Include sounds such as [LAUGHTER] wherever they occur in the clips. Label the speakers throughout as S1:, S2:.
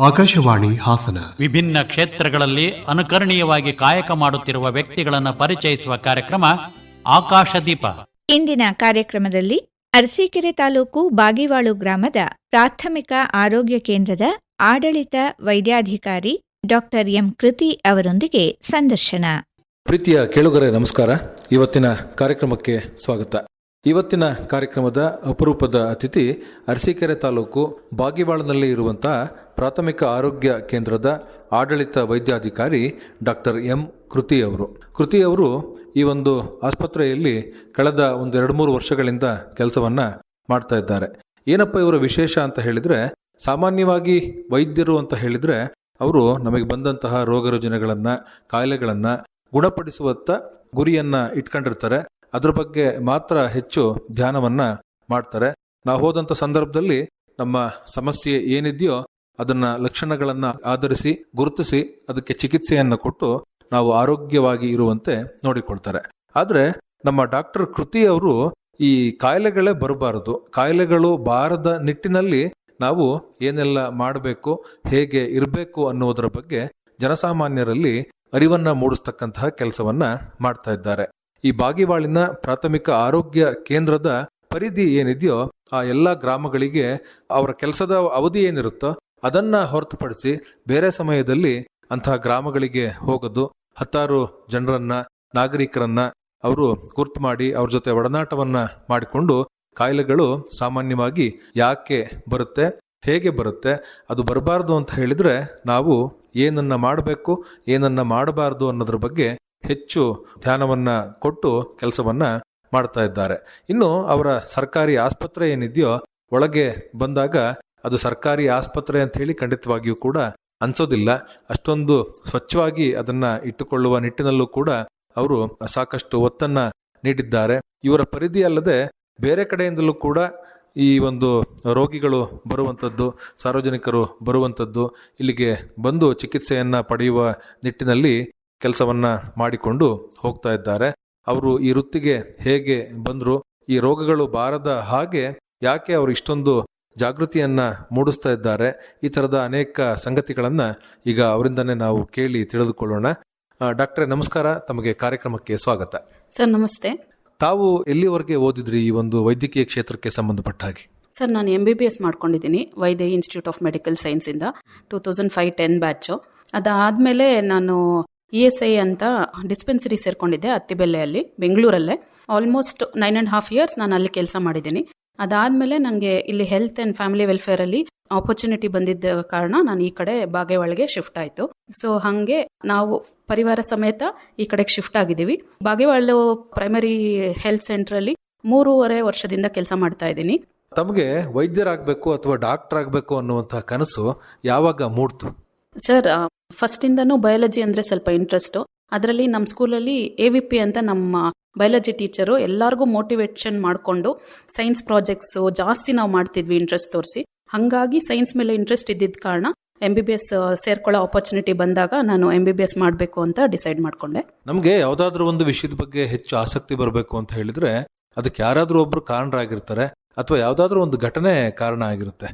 S1: ಆಕಾಶವಾಣಿ ಹಾಸನ.
S2: ವಿಭಿನ್ನ ಕ್ಷೇತ್ರಗಳಲ್ಲಿ ಅನುಕರಣೀಯವಾಗಿ ಕಾಯಕ ಮಾಡುತ್ತಿರುವ ವ್ಯಕ್ತಿಗಳನ್ನು ಪರಿಚಯಿಸುವ ಕಾರ್ಯಕ್ರಮ ಆಕಾಶದೀಪ.
S3: ಇಂದಿನ ಕಾರ್ಯಕ್ರಮದಲ್ಲಿ ಅರಸೀಕೆರೆ ತಾಲೂಕು ಬಾಗಿವಾಳು ಗ್ರಾಮದ ಪ್ರಾಥಮಿಕ ಆರೋಗ್ಯ ಕೇಂದ್ರದ ಆಡಳಿತ ವೈದ್ಯಾಧಿಕಾರಿ ಡಾಕ್ಟರ್ ಎಂ ಕೃತಿ ಅವರೊಂದಿಗೆ ಸಂದರ್ಶನ.
S4: ಪ್ರೀತಿಯ ಕೇಳುಗರೆ ನಮಸ್ಕಾರ. ಇವತ್ತಿನ ಕಾರ್ಯಕ್ರಮಕ್ಕೆ ಸ್ವಾಗತ. ಇವತ್ತಿನ ಕಾರ್ಯಕ್ರಮದ ಅಪರೂಪದ ಅತಿಥಿ ಅರಸೀಕೆರೆ ತಾಲೂಕು ಬಾಗಿವಾಳನಲ್ಲಿ ಇರುವಂತಹ ಪ್ರಾಥಮಿಕ ಆರೋಗ್ಯ ಕೇಂದ್ರದ ಆಡಳಿತ ವೈದ್ಯಾಧಿಕಾರಿ ಡಾಕ್ಟರ್ ಎಂ ಕೃತಿ ಅವರು. ಕೃತಿ ಅವರು ಈ ಒಂದು ಆಸ್ಪತ್ರೆಯಲ್ಲಿ ಕಳೆದ ಒಂದು ಎರಡು ಮೂರು ವರ್ಷಗಳಿಂದ ಕೆಲಸವನ್ನು ಮಾಡ್ತಾ ಇದ್ದಾರೆ. ಏನಪ್ಪ ಇವರ ವಿಶೇಷ ಅಂತ ಹೇಳಿದ್ರೆ, ಸಾಮಾನ್ಯವಾಗಿ ವೈದ್ಯರು ಅಂತ ಹೇಳಿದ್ರೆ ಅವರು ನಮಗೆ ಬಂದಂತಹ ರೋಗ ರುಜಿನಗಳನ್ನ, ಕಾಯಿಲೆಗಳನ್ನು ಗುಣಪಡಿಸುವತ್ತ ಗುರಿಯನ್ನ ಇಟ್ಕೊಂಡಿರ್ತಾರೆ. ಅದ್ರ ಬಗ್ಗೆ ಮಾತ್ರ ಹೆಚ್ಚು ಧ್ಯಾನವನ್ನ ಮಾಡ್ತಾರೆ. ನಾವು ಹೋದಂಥ ಸಂದರ್ಭದಲ್ಲಿ ನಮ್ಮ ಸಮಸ್ಯೆ ಏನಿದೆಯೋ ಅದನ್ನ ಲಕ್ಷಣಗಳನ್ನ ಆಧರಿಸಿ, ಗುರುತಿಸಿ, ಅದಕ್ಕೆ ಚಿಕಿತ್ಸೆಯನ್ನು ಕೊಟ್ಟು ನಾವು ಆರೋಗ್ಯವಾಗಿ ಇರುವಂತೆ ನೋಡಿಕೊಳ್ತಾರೆ. ಆದರೆ ನಮ್ಮ ಡಾಕ್ಟರ್ ಕೃತಿ ಅವರು ಈ ಕಾಯಿಲೆಗಳೇ ಬರಬಾರದು. ಕಾಯಿಲೆಗಳು ಬಾರದ ನಿಟ್ಟಿನಲ್ಲಿ ನಾವು ಏನೆಲ್ಲ ಮಾಡಬೇಕು, ಹೇಗೆ ಇರಬೇಕು ಅನ್ನುವುದರ ಬಗ್ಗೆ ಜನಸಾಮಾನ್ಯರಲ್ಲಿ ಅರಿವನ್ನ ಮೂಡಿಸ್ತಕ್ಕಂತಹ ಕೆಲಸವನ್ನ ಮಾಡ್ತಾ ಇದ್ದಾರೆ. ಈ ಬಾಗಿವಾಳಿನ ಪ್ರಾಥಮಿಕ ಆರೋಗ್ಯ ಕೇಂದ್ರದ ಪರಿಧಿ ಏನಿದೆಯೋ ಆ ಎಲ್ಲ ಗ್ರಾಮಗಳಿಗೆ ಅವರ ಕೆಲಸದ ಅವಧಿ ಏನಿರುತ್ತೋ ಅದನ್ನ ಹೊರತುಪಡಿಸಿ ಬೇರೆ ಸಮಯದಲ್ಲಿ ಅಂತಹ ಗ್ರಾಮಗಳಿಗೆ ಹೋಗೋದು. ಹತ್ತಾರು ಜನರನ್ನ, ನಾಗರಿಕರನ್ನ ಅವರು ಗುರ್ತು ಮಾಡಿ ಅವ್ರ ಜೊತೆ ಒಡನಾಟವನ್ನ ಮಾಡಿಕೊಂಡು ಕಾಯಿಲೆಗಳು ಸಾಮಾನ್ಯವಾಗಿ ಯಾಕೆ ಬರುತ್ತೆ, ಹೇಗೆ ಬರುತ್ತೆ, ಅದು ಬರಬಾರ್ದು ಅಂತ ಹೇಳಿದ್ರೆ ನಾವು ಏನನ್ನ ಮಾಡಬೇಕು, ಏನನ್ನ ಮಾಡಬಾರ್ದು ಅನ್ನೋದ್ರ ಬಗ್ಗೆ ಹೆಚ್ಚು ಧ್ಯಾನವನ್ನ ಕೊಟ್ಟು ಕೆಲಸವನ್ನ ಮಾಡ್ತಾ ಇದ್ದಾರೆ. ಇನ್ನು ಅವರ ಸರ್ಕಾರಿ ಆಸ್ಪತ್ರೆ ಏನಿದೆಯೋ ಒಳಗೆ ಬಂದಾಗ ಅದು ಸರ್ಕಾರಿ ಆಸ್ಪತ್ರೆ ಅಂತ ಹೇಳಿ ಖಂಡಿತವಾಗಿಯೂ ಕೂಡ ಅನ್ಸೋದಿಲ್ಲ. ಅಷ್ಟೊಂದು ಸ್ವಚ್ಛವಾಗಿ ಅದನ್ನ ಇಟ್ಟುಕೊಳ್ಳುವ ನಿಟ್ಟಿನಲ್ಲೂ ಕೂಡ ಅವರು ಸಾಕಷ್ಟು ಒತ್ತನ್ನ ನೀಡಿದ್ದಾರೆ. ಇವರ ಪರಿಧಿ ಅಲ್ಲದೆ ಬೇರೆ ಕಡೆಯಿಂದಲೂ ಕೂಡ ಈ ಒಂದು ರೋಗಿಗಳು ಬರುವಂಥದ್ದು ಸಾರ್ವಜನಿಕರು ಬರುವಂಥದ್ದು ಇಲ್ಲಿಗೆ ಬಂದು ಚಿಕಿತ್ಸೆಯನ್ನ ಪಡೆಯುವ ನಿಟ್ಟಿನಲ್ಲಿ ಕೆಲಸವನ್ನ ಮಾಡಿಕೊಂಡು ಹೋಗ್ತಾ ಇದ್ದಾರೆ. ಅವರು ಈ ವೃತ್ತಿಗೆ ಹೇಗೆ ಬಂದರು ಈ ರೋಗಗಳು ಬಾರದ ಹಾಗೆ ಯಾಕೆ ಅವರು ಇಷ್ಟೊಂದು ಜಾಗೃತಿಯನ್ನ ಮೂಡಿಸ್ತಾ ಇದ್ದಾರೆ ಈ ತರದ ಅನೇಕ ಸಂಗತಿಗಳನ್ನ ಈಗ ಅವರಿಂದನೇ ನಾವು ಕೇಳಿ ತಿಳಿದುಕೊಳ್ಳೋಣ. ಡಾಕ್ಟ್ರೆ ಡಾಕ್ಟ್ರೇ ನಮಸ್ಕಾರ. ತಮಗೆ ಕಾರ್ಯಕ್ರಮಕ್ಕೆ ಸ್ವಾಗತ.
S5: ಸರ್ ನಮಸ್ತೆ.
S4: ತಾವು ಎಲ್ಲಿವರೆಗೆ ಓದಿದ್ರಿ ಈ ಒಂದು ವೈದ್ಯಕೀಯ ಕ್ಷೇತ್ರಕ್ಕೆ ಸಂಬಂಧಪಟ್ಟ ಹಾಗೆ?
S5: ಸರ್ ನಾನು ಎಂ ಬಿ ಬಿ ಎಸ್ ಮಾಡ್ಕೊಂಡಿದ್ದೀನಿ Vaidya institute of medical ಸೈನ್ಸಿಂದ two thousand five ten batch. ಅದಾದಮೇಲೆ ನಾನು ಇ ಎಸ್ ಐ ಅಂತ ಡಿಸ್ಪೆನ್ಸರಿ ಸೇರ್ಕೊಂಡಿದ್ದೆ ಅತ್ತಿಬೆಲ್ಲೆಯಲ್ಲಿ ಬೆಂಗಳೂರಲ್ಲೇ. Almost nine and half years ನಾನು ಅಲ್ಲಿ ಕೆಲಸ ಮಾಡಿದ್ದೀನಿ. ಅದಾದಮೇಲೆ ನನಗೆ ಇಲ್ಲಿ ಹೆಲ್ತ್ ಆ್ಯಂಡ್ ಫ್ಯಾಮಿಲಿ ವೆಲ್ಫೇರಲ್ಲಿ ಆಪರ್ಚುನಿಟಿ ಬಂದಿದ್ದ ಕಾರಣ ನಾನು ಈ ಕಡೆ ಬಾಗೇವಾಳಿಗೆ ಶಿಫ್ಟ್ ಆಯಿತು. ಸೊ ಹಾಗೆ ನಾವು ಪರಿವಾರ ಸಮೇತ ಈ ಕಡೆಗೆ ಶಿಫ್ಟ್ ಆಗಿದ್ದೀವಿ. ಬಾಗೇವಾಳ ಪ್ರೈಮರಿ ಹೆಲ್ತ್ ಸೆಂಟ್ರಲ್ಲಿ ಮೂರುವರೆ ವರ್ಷದಿಂದ ಕೆಲಸ ಮಾಡ್ತಾ ಇದ್ದೀನಿ.
S4: ತಮಗೆ ವೈದ್ಯರಾಗಬೇಕು ಅಥವಾ ಡಾಕ್ಟರ್ ಆಗಬೇಕು ಅನ್ನುವಂಥ ಕನಸು ಯಾವಾಗ ಮೂಡ್ತು?
S5: ಸರ್ ಫಸ್ಟಿಂದನೂ ಬಯಾಲಜಿ ಅಂದರೆ ಸ್ವಲ್ಪ ಇಂಟ್ರೆಸ್ಟು. ಅದರಲ್ಲಿ ನಮ್ಮ ಸ್ಕೂಲಲ್ಲಿ ಎ ವಿ ಪಿ ಅಂತ ನಮ್ಮ ಬಯಾಲಜಿ ಟೀಚರು ಎಲ್ಲರಿಗೂ ಮೋಟಿವೇಶನ್ ಮಾಡಿಕೊಂಡು ಸೈನ್ಸ್ ಪ್ರಾಜೆಕ್ಟ್ಸು ಜಾಸ್ತಿ ನಾವು ಮಾಡ್ತಿದ್ವಿ ಇಂಟ್ರೆಸ್ಟ್ ತೋರಿಸಿ. ಹಾಗಾಗಿ ಸೈನ್ಸ್ ಮೇಲೆ ಇಂಟ್ರೆಸ್ಟ್ ಇದ್ದಿದ್ದ ಕಾರಣ ಎಂ ಬಿ ಬಿ ಎಸ್ ಸೇರ್ಕೊಳ್ಳೋ ಆಪರ್ಚುನಿಟಿ ಬಂದಾಗ ನಾನು ಎಂ ಬಿ ಬಿ ಎಸ್ ಮಾಡಬೇಕು ಅಂತ ಡಿಸೈಡ್ ಮಾಡಿಕೊಂಡೆ.
S4: ನಮಗೆ ಯಾವುದಾದ್ರೂ ಒಂದು ವಿಷಯದ ಬಗ್ಗೆ ಹೆಚ್ಚು ಆಸಕ್ತಿ ಬರಬೇಕು ಅಂತ ಹೇಳಿದ್ರೆ ಅದಕ್ಕೆ ಯಾರಾದರೂ ಒಬ್ರು ಕಾರಣರಾಗಿರ್ತಾರೆ ಅಥವಾ ಯಾವುದಾದ್ರೂ ಒಂದು ಘಟನೆ ಕಾರಣ ಆಗಿರುತ್ತೆ.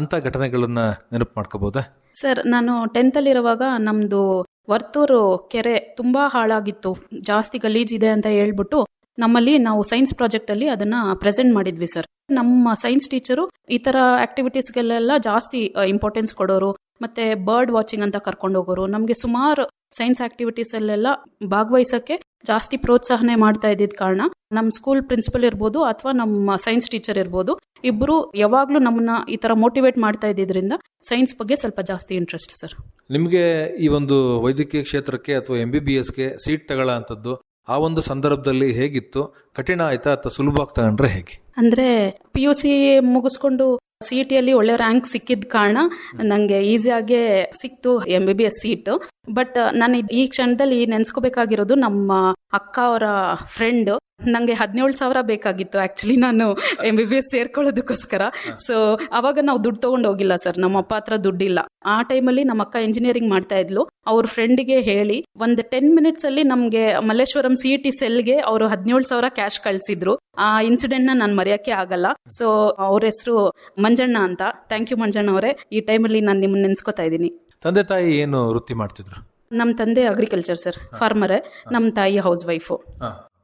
S4: ಅಂತ ಘಟನೆಗಳನ್ನು ನೆನಪು ಮಾಡ್ಕೋಬಹುದಾ
S5: ಸರ್, ನಾನು ಟೆಂತಲ್ಲಿರುವಾಗ ನಮ್ದು ವರ್ತೂರು ಕೆರೆ ತುಂಬಾ ಹಾಳಾಗಿತ್ತು. ಜಾಸ್ತಿ ಗಲೀಜಿದೆ ಅಂತ ಹೇಳ್ಬಿಟ್ಟು ನಮ್ಮಲ್ಲಿ ನಾವು ಸೈನ್ಸ್ ಪ್ರಾಜೆಕ್ಟ್ ಅಲ್ಲಿ ಅದನ್ನ ಪ್ರೆಸೆಂಟ್ ಮಾಡಿದ್ವಿ ಸರ್. ನಮ್ಮ ಸೈನ್ಸ್ ಟೀಚರು ಈ ಥರ ಆಕ್ಟಿವಿಟೀಸ್ಗೆಲ್ಲ ಜಾಸ್ತಿ ಇಂಪಾರ್ಟೆನ್ಸ್ ಕೊಡೋರು. ಮತ್ತೆ ಬರ್ಡ್ ವಾಚಿಂಗ್ ಅಂತ ಕರ್ಕೊಂಡು ಹೋಗೋರು ನಮಗೆ ಸುಮಾರು ಸೈನ್ಸ್ ಆಕ್ಟಿವಿಟೀಸಲ್ಲೆಲ್ಲ ಭಾಗವಹಿಸಕ್ಕೆ ಜಾಸ್ತಿ ಪ್ರೋತ್ಸಾಹನೆ ಮಾಡ್ತಾ ಇದ್ದಿದ್ದ ಕಾರಣ ನಮ್ಮ ಸ್ಕೂಲ್ ಪ್ರಿನ್ಸಿಪಲ್ ಇರ್ಬೋದು ಅಥವಾ ನಮ್ಮ ಸೈನ್ಸ್ ಟೀಚರ್ ಇರ್ಬೋದು ಇಬ್ಬರು ಯಾವಾಗಲೂ ನಮ್ಮನ್ನ ಈ ಥರ ಮೋಟಿವೇಟ್ ಮಾಡ್ತಾ ಇದ್ದಿದ್ರಿಂದ ಸೈನ್ಸ್ ಬಗ್ಗೆ ಸ್ವಲ್ಪ ಜಾಸ್ತಿ ಇಂಟ್ರೆಸ್ಟ್ ಸರ್
S4: ನಿಮಗೆ ಈ ಒಂದು ವೈದ್ಯಕೀಯ ಕ್ಷೇತ್ರಕ್ಕೆ ಅಥವಾ ಎಂ ಬಿ ಬಿ ಎಸ್ಗೆ ಸೀಟ್ ತಗೊಳ್ಳೋ ಅಂಥದ್ದು ಆ ಒಂದು ಸಂದರ್ಭದಲ್ಲಿ ಹೇಗಿತ್ತು? ಕಠಿಣ ಆಯ್ತಾ ಅಥವಾ ಸುಲಭ ಆಗ್ತಾ ಹೇಗೆ?
S5: ಅಂದ್ರೆ ಪಿ ಯು ಸಿ ಮುಗಿಸ್ಕೊಂಡು ಸಿ ಟಿಯಲ್ಲಿ ಒಳ್ಳೆ ರ್ಯಾಂಕ್ ಸಿಕ್ಕಿದ ಕಾರಣ ನನಗೆ ಈಸಿಯಾಗೆ ಸಿಕ್ತು M B B S seat but ನಾನು ಇದ್- ಈ ಕ್ಷಣದಲ್ಲಿ ನೆನ್ಸ್ಕೋಬೇಕಾಗಿರೋದು ನಮ್ಮ ಅಕ್ಕ ಅವರ ಫ್ರೆಂಡ್ ನಂಗೆ ಹದಿನೇಳು ಸಾವಿರ ಬೇಕಾಗಿತ್ತು ಆಕ್ಚುಲಿ ನಾನು ಎಂ ಬಿ ಬಿ ಎಸ್ ಸೇರ್ಕೊಳ್ಳೋದಕ್ಕೋಸ್ಕರ. ಸೊ ಅವಾಗ ನಾವು ದುಡ್ಡು ತಗೊಂಡು ಹೋಗಿಲ್ಲ ಸರ್ ನಮ್ಮ ಅಪ್ಪ ಹತ್ರ ದುಡ್ಡಿಲ್ಲ. ಆ ಟೈಮಲ್ಲಿ ನಮ್ಮ ಅಕ್ಕ ಇಂಜಿನಿಯರಿಂಗ್ ಮಾಡ್ತಾ ಇದ್ಲು. ಅವ್ರ ಫ್ರೆಂಡಿಗೆ ಹೇಳಿ ಒಂದು ಟೆನ್ ಮಿನಿಟ್ಸ್ ಅಲ್ಲಿ ನಮಗೆ ಮಲ್ಲೇಶ್ವರಂ ಸಿ ಟಿ ಸೆಲ್ಗೆ ಅವರು ಹದಿನೇಳು ಸಾವಿರ ಕ್ಯಾಶ್ ಕಳಿಸಿದ್ರು. ಆ ಇನ್ಸಿಡೆಂಟ್ನ ನಾನು ಮರೆಯೋಕೆ ಆಗಲ್ಲ. ಸೊ ಅವ್ರ ಹೆಸರು ಮಂಜಣ್ಣ ಅಂತ. ಥ್ಯಾಂಕ್ ಯು ಮಂಜಣ್ಣ ಅವರೇ. ಈ ಟೈಮಲ್ಲಿ ನಾನು ನಿಮ್ಮನ್ನ ನೆನ್ಸ್ಕೊತಾ ಇದ್ದೀನಿ.
S4: ತಂದೆ ತಾಯಿ ಏನು ವೃತ್ತಿ ಮಾಡ್ತಿದ್ರು?
S5: ನಮ್ಮ ತಂದೆ ಅಗ್ರಿಕಲ್ಚರ್ ಸರ್ ಫಾರ್ಮರೇ ನಮ್ಮ ತಾಯಿ ಹೌಸ್ ವೈಫು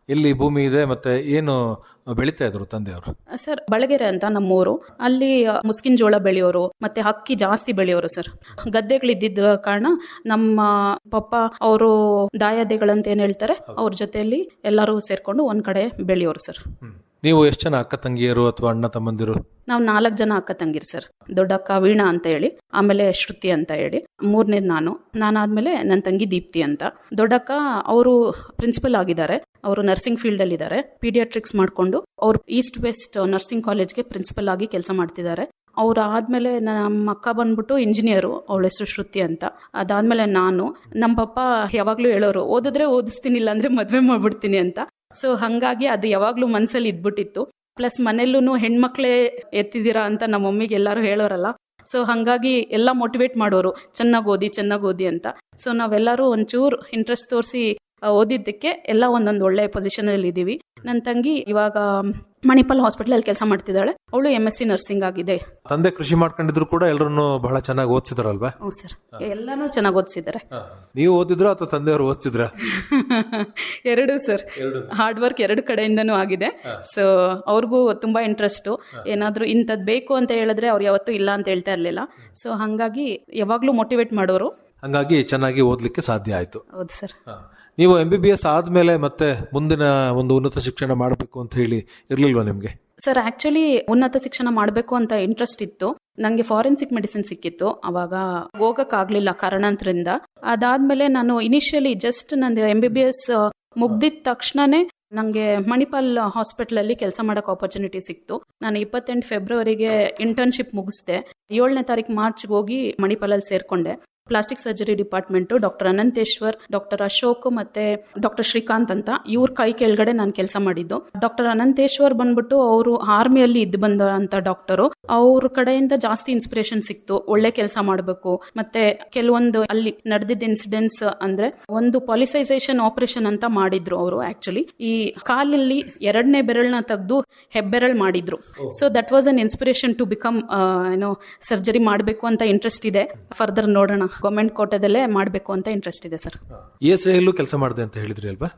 S4: ಇಲ್ಲಿ ಭೂಮಿ ಇದೆ ಮತ್ತೆ ಏನು ಬೆಳಿತಾ ಇದ್ರು ತಂದೆಯವರು?
S5: ಸರ್ ಬಳಗೆರೆ ಅಂತ ನಮ್ಮೂರು. ಅಲ್ಲಿ ಮುಸ್ಕಿನ ಜೋಳ ಬೆಳೆಯೋರು ಮತ್ತೆ ಅಕ್ಕಿ ಜಾಸ್ತಿ ಬೆಳೆಯೋರು ಸರ್ ಗದ್ದೆಗಳಿದ್ದ ಕಾರಣ ನಮ್ಮ ಪಪ್ಪ ಅವರು ದಾಯಾದಿಗಳಂತ ಏನ್ ಹೇಳ್ತಾರೆ ಅವ್ರ ಜೊತೆಯಲ್ಲಿ ಎಲ್ಲರೂ ಸೇರ್ಕೊಂಡು ಒಂದ್ ಕಡೆ ಬೆಳೆಯೋರು ಸರ್
S4: ನೀವು ಎಷ್ಟು ಜನ ಅಕ್ಕ ತಂಗಿಯರು ಅಥವಾ ಅಣ್ಣ ತಮ್ಮಂದಿರು?
S5: ನಾವು ನಾಲ್ಕು ಜನ ಅಕ್ಕ ತಂಗಿರು ಸರ್. ದೊಡ್ಡಕ್ಕ ವೀಣಾ ಅಂತ ಹೇಳಿ, ಆಮೇಲೆ ಶ್ರುತಿ ಅಂತ ಹೇಳಿ, ಮೂರನೇದು ನಾನು. ನಾನಾದ್ಮೇಲೆ ನನ್ನ ತಂಗಿ ದೀಪ್ತಿ ಅಂತ. ದೊಡ್ಡಕ್ಕ ಅವರು ಪ್ರಿನ್ಸಿಪಲ್ ಆಗಿದ್ದಾರೆ. ಅವರು ನರ್ಸಿಂಗ್ ಫೀಲ್ಡ್ ಅಲ್ಲಿ ಇದ್ದಾರೆ. ಪೀಡಿಯಾಟ್ರಿಕ್ಸ್ ಮಾಡ್ಕೊಂಡು ಅವರು ಈಸ್ಟ್ ವೆಸ್ಟ್ ನರ್ಸಿಂಗ್ ಕಾಲೇಜ್ಗೆ ಪ್ರಿನ್ಸಿಪಲ್ ಆಗಿ ಕೆಲಸ ಮಾಡ್ತಿದ್ದಾರೆ. ಅವ್ರು ಆದ್ಮೇಲೆ ನಮ್ಮ ಅಕ್ಕ ಬಂದ್ಬಿಟ್ಟು ಇಂಜಿನಿಯರು ಅವಳ ಹೆಸರು ಶ್ರುತಿ ಅಂತ. ಅದಾದ್ಮೇಲೆ ನಾನು. ನಮ್ಮ ಪಪ್ಪ ಯಾವಾಗ್ಲೂ ಹೇಳೋರು, ಓದಿದ್ರೆ ಓದಿಸ್ತೀನಿ ಇಲ್ಲ ಮದುವೆ ಮದ್ವೆ ಮಾಡ್ಬಿಡ್ತೀನಿ ಅಂತ. ಸೊ ಹಂಗಾಗಿ ಅದು ಯಾವಾಗ್ಲೂ ಮನಸ್ಸಲ್ಲಿ ಇದ್ಬಿಟ್ಟಿತ್ತು. ಪ್ಲಸ್ ಮನೆಯಲ್ಲೂ ಹೆಣ್ಮಕ್ಳೇ ಎತ್ತಿದ್ದೀರಾ ಅಂತ ನಮ್ಮ ಮಮ್ಮಿಗೆ ಎಲ್ಲರೂ ಹೇಳೋರಲ್ಲ. ಸೊ ಹಂಗಾಗಿ ಎಲ್ಲ ಮೋಟಿವೇಟ್ ಮಾಡೋರು, ಚೆನ್ನಾಗಿ ಓದಿ ಚೆನ್ನಾಗಿ ಓದಿ ಅಂತ. ಸೊ ನಾವೆಲ್ಲರೂ ಒಂಚೂರು ಇಂಟ್ರೆಸ್ಟ್ ತೋರಿಸಿ ಓದಿದ್ದಕ್ಕೆ ಎಲ್ಲ ಒಂದೊಂದು ಒಳ್ಳೆ ಪೊಸಿಷನ್ ಅಲ್ಲಿ ಇದ್ದೀವಿ. ನನ್ನ ತಂಗಿ ಇವಾಗ ಮಣಿಪಾಲ್ ಹಾಸ್ಪಿಟಲ್ ಅಲ್ಲಿ ಕೆಲಸ ಮಾಡ್ತಿದ್ದಾಳೆ. ಅವಳು ಎಂ ಎಸ್ ಸಿ ನರ್ಸಿಂಗ್ ಆಗಿದೆ.
S4: ತಂದೆ ಕೃಷಿ ಮಾಡ್ಕೊಂಡಿದ್ರು ಕೂಡ ಎಲ್ಲರನ್ನು ಬಹಳ ಚೆನ್ನಾಗಿ ಓದಿಸಿದ್ರಲ್ವಾ?
S5: ಹ್ಞೂ ಸರ್. ಎಲ್ಲಾನು ಚೆನ್ನಾಗಿ ಓದಿಸಿದ್ದಾರೆ
S4: ನೀವು ಓದಿದ್ರ ಅಥವಾ ತಂದೆಯವರು ಓದಿಸಿದ್ರ? [LAUGHS]
S5: ಎರಡು ಸರ್. ಹಾರ್ಡ್ ವರ್ಕ್ ಎರಡು ಕಡೆಯಿಂದನೂ ಆಗಿದೆ. ಸೊ ಅವ್ರಿಗೂ ತುಂಬಾ ಇಂಟ್ರೆಸ್ಟ್ ಏನಾದರೂ ಇಂಥದ್ದು ಬೇಕು ಅಂತ ಹೇಳಿದ್ರೆ ಅವ್ರು ಯಾವತ್ತೂ ಇಲ್ಲ ಅಂತ ಹೇಳ್ತಾ ಇರ್ಲಿಲ್ಲ. ಸೊ ಹಂಗಾಗಿ ಯಾವಾಗ್ಲೂ ಮೋಟಿವೇಟ್ ಮಾಡೋರು.
S4: ಹಂಗಾಗಿ ಚೆನ್ನಾಗಿ ಓದ್ಲಿಕ್ಕೆ ಸಾಧ್ಯ ಆಯ್ತು.
S5: ಹೌದು ಸರ್.
S4: ನೀವು ಎಂ ಬಿ ಬಿ ಎಸ್ ಆದ್ಮೇಲೆ ಮತ್ತೆ ಮುಂದಿನ ಒಂದು ಉನ್ನತ ಶಿಕ್ಷಣ ಮಾಡಬೇಕು ಅಂತ ಹೇಳಿ ಇರ್ಲಿಲ್ವಾ ನಿಮ್ಗೆ?
S5: ಸರ್ ಆಕ್ಚುಲಿ ಉನ್ನತ ಶಿಕ್ಷಣ ಮಾಡಬೇಕು ಅಂತ ಇಂಟ್ರೆಸ್ಟ್ ಇತ್ತು. ನನಗೆ ಫಾರೆನ್ಸಿಕ್ ಮೆಡಿಸಿನ್ ಸಿಕ್ಕಿತ್ತು. ಅವಾಗ ಹೋಗಕ್ಕಾಗ್ಲಿಲ್ಲ ಕಾರಣಾಂತರಿಂದ. ಅದಾದ್ಮೇಲೆ ನಾನು ಇನಿಷಿಯಲಿ ಜಸ್ಟ್ ನಂದು ಎಂ ಬಿ ಬಿ ಎಸ್ ಮುಗ್ದಿದ ತಕ್ಷಣನೇ ನನಗೆ ಮಣಿಪಾಲ್ ಹಾಸ್ಪಿಟ್ಲಲ್ಲಿ ಕೆಲಸ ಮಾಡಕ್ಕೆ ಆಪರ್ಚುನಿಟಿ ಸಿಕ್ತು. ನಾನು ಇಪ್ಪತ್ತೆಂಟು ಫೆಬ್ರವರಿಗೆ ಇಂಟರ್ನ್ಶಿಪ್ ಮುಗಿಸ್ದೆ. ಏಳನೇ ತಾರೀಕು ಮಾರ್ಚ್ಗೆ ಹೋಗಿ ಮಣಿಪಾಲಲ್ಲಿ ಸೇರ್ಕೊಂಡೆ. Plastic surgery department doctor Ananteshwar, doctor Ashok ಮತ್ತೆ ಡಾಕ್ಟರ್ ಶ್ರೀಕಾಂತ್ ಅಂತ ಇವ್ರ ಕೈ ಕೆಳಗಡೆ ನಾನು ಕೆಲಸ ಮಾಡಿದ್ದು. ಡಾಕ್ಟರ್ ಅನಂತೇಶ್ವರ್ ಬಂದ್ಬಿಟ್ಟು ಅವರು ಆರ್ಮಿಯಲ್ಲಿ ಇದ್ದು ಬಂದ ಅಂತ ಡಾಕ್ಟರು. ಅವ್ರ ಕಡೆಯಿಂದ ಜಾಸ್ತಿ ಇನ್ಸ್ಪಿರೇಷನ್ ಸಿಕ್ತು. ಒಳ್ಳೆ ಕೆಲಸ ಮಾಡಬೇಕು. ಮತ್ತೆ ಕೆಲವೊಂದು ಅಲ್ಲಿ ನಡೆದಿದ್ದ ಇನ್ಸಿಡೆಂಟ್ಸ್ ಅಂದ್ರೆ ಒಂದು ಪಾಲಿಸೈಸೇಷನ್ ಆಪರೇಷನ್ ಅಂತ ಮಾಡಿದ್ರು ಅವರು ಆಕ್ಚುಲಿ ಈ ಕಾಲಲ್ಲಿ ಎರಡನೇ ಬೆರಳನ್ನ ತೆಗೆದು ಹೆಬ್ಬೆರಳ್ ಮಾಡಿದ್ರು. So that was an inspiration to become ಏನೋ ಸರ್ಜರಿ ಮಾಡಬೇಕು ಅಂತ ಇಂಟ್ರೆಸ್ಟ್ ಇದೆ. ಫರ್ದರ್ ನೋಡೋಣ. ಗೌರ್ಮೆಂಟ್ ಕೋಟದಲ್ಲೇ ಮಾಡಬೇಕು ಅಂತ ಇಂಟ್ರೆಸ್ಟ್ ಇದೆ ಸರ್.
S4: ಇ ಎಸ್ ಐಲ್ಲೂ ಕೆಲಸ ಮಾಡಿದೆ ಅಂತ ಹೇಳಿದ್ರಿ ಅಲ್ವಾ?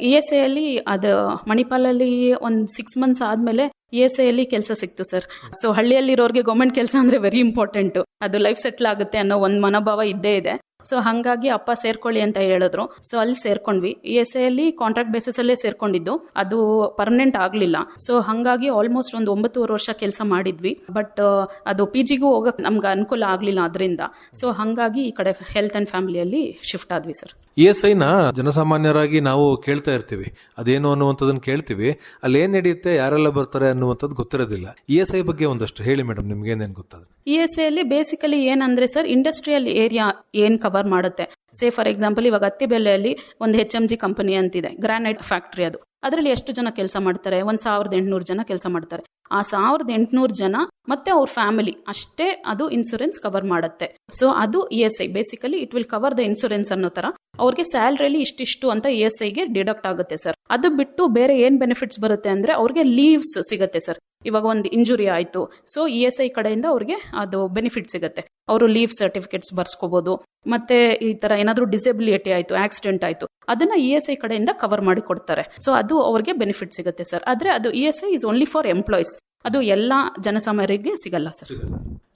S5: ಇ ಎಸ್ ಅಲ್ಲಿ ಅದು ಮಣಿಪಾಲಲ್ಲಿ ಒಂದು ಸಿಕ್ಸ್ ಮಂತ್ಸ್ ಆದ್ಮೇಲೆ ಇ ಎಸ್ ಅಲ್ಲಿ ಕೆಲಸ ಸಿಕ್ತು ಸರ್. ಸೊ ಹಳ್ಳಿಯಲ್ಲಿರೋರಿಗೆ ಗೌರ್ಮೆಂಟ್ ಕೆಲಸ ಅಂದ್ರೆ ವೆರಿ ಇಂಪಾರ್ಟೆಂಟ್ ಅದು ಲೈಫ್ ಸೆಟ್ಲ್ ಆಗುತ್ತೆ ಅನ್ನೋ ಒಂದು ಮನೋಭಾವ ಇದ್ದೇ ಇದೆ. ಸೊ ಹಂಗಾಗಿ ಅಪ್ಪ ಸೇರ್ಕೊಳ್ಳಿ ಅಂತ ಹೇಳಿದ್ರು. ಸೊ ಅಲ್ಲಿ ಸೇರ್ಕೊಂಡ್ವಿ. ಇ ಎಸ್ ಅಲ್ಲಿ ಕಾಂಟ್ರಾಕ್ಟ್ ಬೇಸಿಸ್ ಅಲ್ಲೇ ಸೇರ್ಕೊಂಡಿದ್ದು. ಅದು ಪರ್ಮನೆಂಟ್ ಆಗಲಿಲ್ಲ. ಸೊ ಹಂಗಾಗಿ ಆಲ್ಮೋಸ್ಟ್ ಒಂದು ಒಂಬತ್ತುವರೆ ವರ್ಷ ಕೆಲಸ ಮಾಡಿದ್ವಿ. ಬಟ್ ಅದು ಪಿ ಜಿಗೂ ಹೋಗಕ್ ನಮ್ಗೆ ಅನುಕೂಲ ಆಗಲಿಲ್ಲ ಅದರಿಂದ. ಸೊ ಹಂಗಾಗಿ ಈ ಕಡೆ ಹೆಲ್ತ್ ಅಂಡ್ ಫ್ಯಾಮಿಲಿಯಲ್ಲಿ ಶಿಫ್ಟ್ ಆದ್ವಿ ಸರ್
S4: ಇ ಎಸ್ ಐನ ಜನಸಾಮಾನ್ಯರಾಗಿ ನಾವು ಕೇಳ್ತಾ ಇರ್ತೀವಿ. ಅದೇನು ಅನ್ನುವಂಥದ್ದನ್ನು ಕೇಳ್ತೀವಿ. ಅಲ್ಲಿ ಏನ್ ನಡೆಯುತ್ತೆ, ಯಾರೆಲ್ಲ ಬರ್ತಾರೆ ಅನ್ನುವಂಥದ್ದು ಗೊತ್ತಿರೋದಿಲ್ಲ. ಇ ಎಸ್ ಐ ಬಗ್ಗೆ ಒಂದಷ್ಟು ಹೇಳಿ ಮೇಡಮ್, ನಿಮ್ಗೆ ಏನೇನು ಗೊತ್ತಾದ್ರೆ.
S5: ಇ ಎಸ್ ಅಲ್ಲಿ ಬೇಸಿಕಲಿ ಏನಂದ್ರೆ ಸರ್ ಇಂಡಸ್ಟ್ರಿಯಲ್ ಏರಿಯಾ ಏನ್ ಕವರ್ ಮಾಡುತ್ತೆ. ಸೇ ಫಾರ್ ಎಕ್ಸಾಂಪಲ್ ಇವಾಗ ಅತ್ತಿಬೆಲೆಯಲ್ಲಿ ಒಂದು ಹೆಚ್ ಎಂ ಜಿ ಕಂಪನಿ ಅಂತಿದೆ ಗ್ರಾನೈಟ್ ಫ್ಯಾಕ್ಟ್ರಿ ಅದು. ಅದರಲ್ಲಿ ಎಷ್ಟು ಜನ ಕೆಲಸ ಮಾಡ್ತಾರೆ? ಒಂದ್ ಸಾವಿರದ ಎಂಟುನೂರು ಜನ ಕೆಲಸ ಮಾಡ್ತಾರೆ. ಆ ಸಾವಿರದ ಎಂಟುನೂರು ಜನ ಮತ್ತೆ ಅವ್ರ ಫ್ಯಾಮಿಲಿ ಅಷ್ಟೇ ಅದು ಇನ್ಸೂರೆನ್ಸ್ ಕವರ್ ಮಾಡುತ್ತೆ. ಸೊ ಅದು E S I. Basically it will cover the insurance ಅನ್ನೋ ತರ. ಅವ್ರಿಗೆ ಸ್ಯಾಲ್ರಿಯಲ್ಲಿ ಇಷ್ಟಿಷ್ಟು ಅಂತ ಇ ಎಸ್ ಐಗೆ ಡಿಡಕ್ಟ್ ಆಗುತ್ತೆ ಸರ್. ಅದು ಬಿಟ್ಟು ಬೇರೆ ಏನ್ ಬೆನಿಫಿಟ್ಸ್ ಬರುತ್ತೆ ಅಂದ್ರೆ ಅವ್ರಿಗೆ ಲೀವ್ಸ್ ಸಿಗುತ್ತೆ ಸರ್. ಇವಾಗ ಒಂದು ಇಂಜುರಿ ಆಯಿತು. ಸೊ ಇ ಎಸ್ ಐ ಕಡೆಯಿಂದ ಅವ್ರಿಗೆ ಅದು ಬೆನಿಫಿಟ್ ಸಿಗುತ್ತೆ. ಅವರು ಲೀವ್ ಸರ್ಟಿಫಿಕೇಟ್ಸ್ ಬರ್ಸ್ಕೋಬಹುದು ಮತ್ತೆ ಈ ತರ ಏನಾದರೂ ಡಿಸೆಬಿಲಿಟಿ ಆಯಿತು, ಆಕ್ಸಿಡೆಂಟ್ ಆಯಿತು, ಅದನ್ನ ಇ ಎಸ್ ಐ ಕಡೆಯಿಂದ ಕವರ್ ಮಾಡಿ ಕೊಡ್ತಾರೆ. ಸೊ ಅದು ಅವ್ರಿಗೆ ಬೆನಿಫಿಟ್ ಸಿಗುತ್ತೆ ಸರ್. ಆದ್ರೆ ಅದು E S I is only for employees. ಅದು ಎಲ್ಲ ಜನಸಾಮಾನ್ಯರಿಗೆ ಸಿಗಲ್ಲ ಸರ್.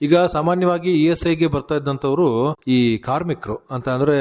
S4: ಈಗ ಸಾಮಾನ್ಯವಾಗಿ ಇ ಎಸ್ ಐಗೆ ಬರ್ತಾ ಇದ್ದಂಥವ್ರು ಈ ಕಾರ್ಮಿಕರು ಅಂತ ಅಂದ್ರೆ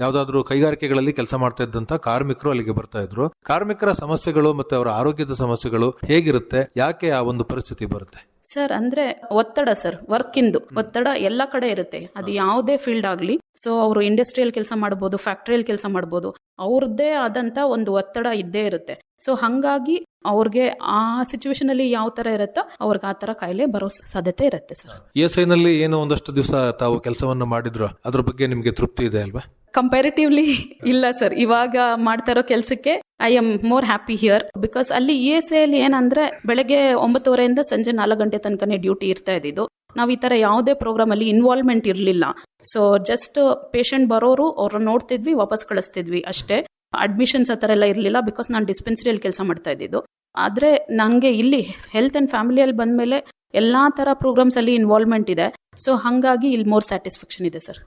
S4: ಯಾವ್ದಾದ್ರು ಕೈಗಾರಿಕೆಗಳಲ್ಲಿ ಕೆಲಸ ಮಾಡ್ತಾ ಇದ್ದಂತ ಕಾರ್ಮಿಕರು ಅಲ್ಲಿಗೆ ಬರ್ತಾ ಇದ್ರು. ಕಾರ್ಮಿಕರ ಸಮಸ್ಯೆಗಳು ಮತ್ತೆ ಅವರ ಆರೋಗ್ಯದ ಸಮಸ್ಯೆಗಳು ಹೇಗಿರುತ್ತೆ? ಯಾಕೆ ಆ ಒಂದು ಪರಿಸ್ಥಿತಿ ಬರುತ್ತೆ?
S5: ಸರ್ ಅಂದ್ರೆ ಒತ್ತಡ ಸರ್ ವರ್ಕಿಂದು ಒತ್ತಡ ಎಲ್ಲ ಕಡೆ ಇರುತ್ತೆ. ಅದು ಯಾವುದೇ ಫೀಲ್ಡ್ ಆಗಲಿ. ಸೊ ಅವರು ಇಂಡಸ್ಟ್ರಿಯಲ್ ಕೆಲಸ ಮಾಡ್ಬೋದು ಫ್ಯಾಕ್ಟ್ರಿಯಲ್ಲಿ ಕೆಲಸ ಮಾಡ್ಬೋದು. ಅವ್ರದ್ದೇ ಆದಂತ ಒಂದು ಒತ್ತಡ ಇದ್ದೇ ಇರುತ್ತೆ. ಸೊ ಹಂಗಾಗಿ ಅವ್ರಿಗೆ ಆ ಸಿಚುವೇಶನ್ ಅಲ್ಲಿ ಯಾವ ತರ ಇರುತ್ತೋ ಅವ್ರಿಗೆ ಆ ತರ ಕಾಯಿಲೆ ಬರೋ ಸಾಧ್ಯತೆ ಇರುತ್ತೆ ಸರ್
S4: ಇ ಎಸ್ ಐ ನಲ್ಲಿ ಏನೋ ಒಂದಷ್ಟು ದಿವಸ ತಾವು ಕೆಲಸವನ್ನು ಮಾಡಿದ್ರು ಅದ್ರ ಬಗ್ಗೆ ನಿಮ್ಗೆ ತೃಪ್ತಿ ಇದೆ ಅಲ್ವಾ?
S5: ಕಂಪ್ಯಾರಿಟಿವ್ಲಿ ಇಲ್ಲ ಸರ್ ಇವಾಗ ಮಾಡ್ತಾ ಇರೋ ಕೆಲಸಕ್ಕೆ I am more happy here because ಅಲ್ಲಿ ಇ ಎಸ್ ಅಲ್ಲಿ ಏನಂದ್ರೆ ಬೆಳಗ್ಗೆ ಒಂಬತ್ತುವರೆಯಿಂದ ಸಂಜೆ ನಾಲ್ಕು ಗಂಟೆ ತನಕನೇ ಡ್ಯೂಟಿ ಇರ್ತಾ ಇದ್ದಿದ್ದು. ನಾವು ಈ ತರ ಯಾವುದೇ ಪ್ರೋಗ್ರಾಮ್ ಅಲ್ಲಿ ಇನ್ವಾಲ್ವ್ಮೆಂಟ್ ಇರಲಿಲ್ಲ. ಸೊ ಜಸ್ಟ್ ಪೇಷಂಟ್ ಬರೋರು ಅವ್ರನ್ನ ನೋಡ್ತಿದ್ವಿ ವಾಪಸ್ ಕಳಿಸ್ತಿದ್ವಿ ಅಷ್ಟೇ. ಅಡ್ಮಿಷನ್ಸ್ ಆ ಥರ ಎಲ್ಲ ಇರಲಿಲ್ಲ ಬಿಕಾಸ್ ನಾನು ಡಿಸ್ಪೆನ್ಸರಿಯಲ್ಲಿ ಕೆಲಸ ಮಾಡ್ತಾ ಇದ್ದಿದ್ದು. ಆದರೆ ನನಗೆ ಇಲ್ಲಿ ಹೆಲ್ತ್ ಆ್ಯಂಡ್ ಫ್ಯಾಮಿಲಿಯಲ್ಲಿ ಬಂದಮೇಲೆ ಎಲ್ಲ ಥರ ಪ್ರೋಗ್ರಾಮ್ಸಲ್ಲಿ ಇನ್ವಾಲ್ವ್ಮೆಂಟ್ ಇದೆ. ಸೊ ಹಾಗಾಗಿ ಇಲ್ಲಿ ಮೋರ್ ಸ್ಯಾಟಿಸ್ಫ್ಯಾಕ್ಷನ್ ಇದೆ ಸರ್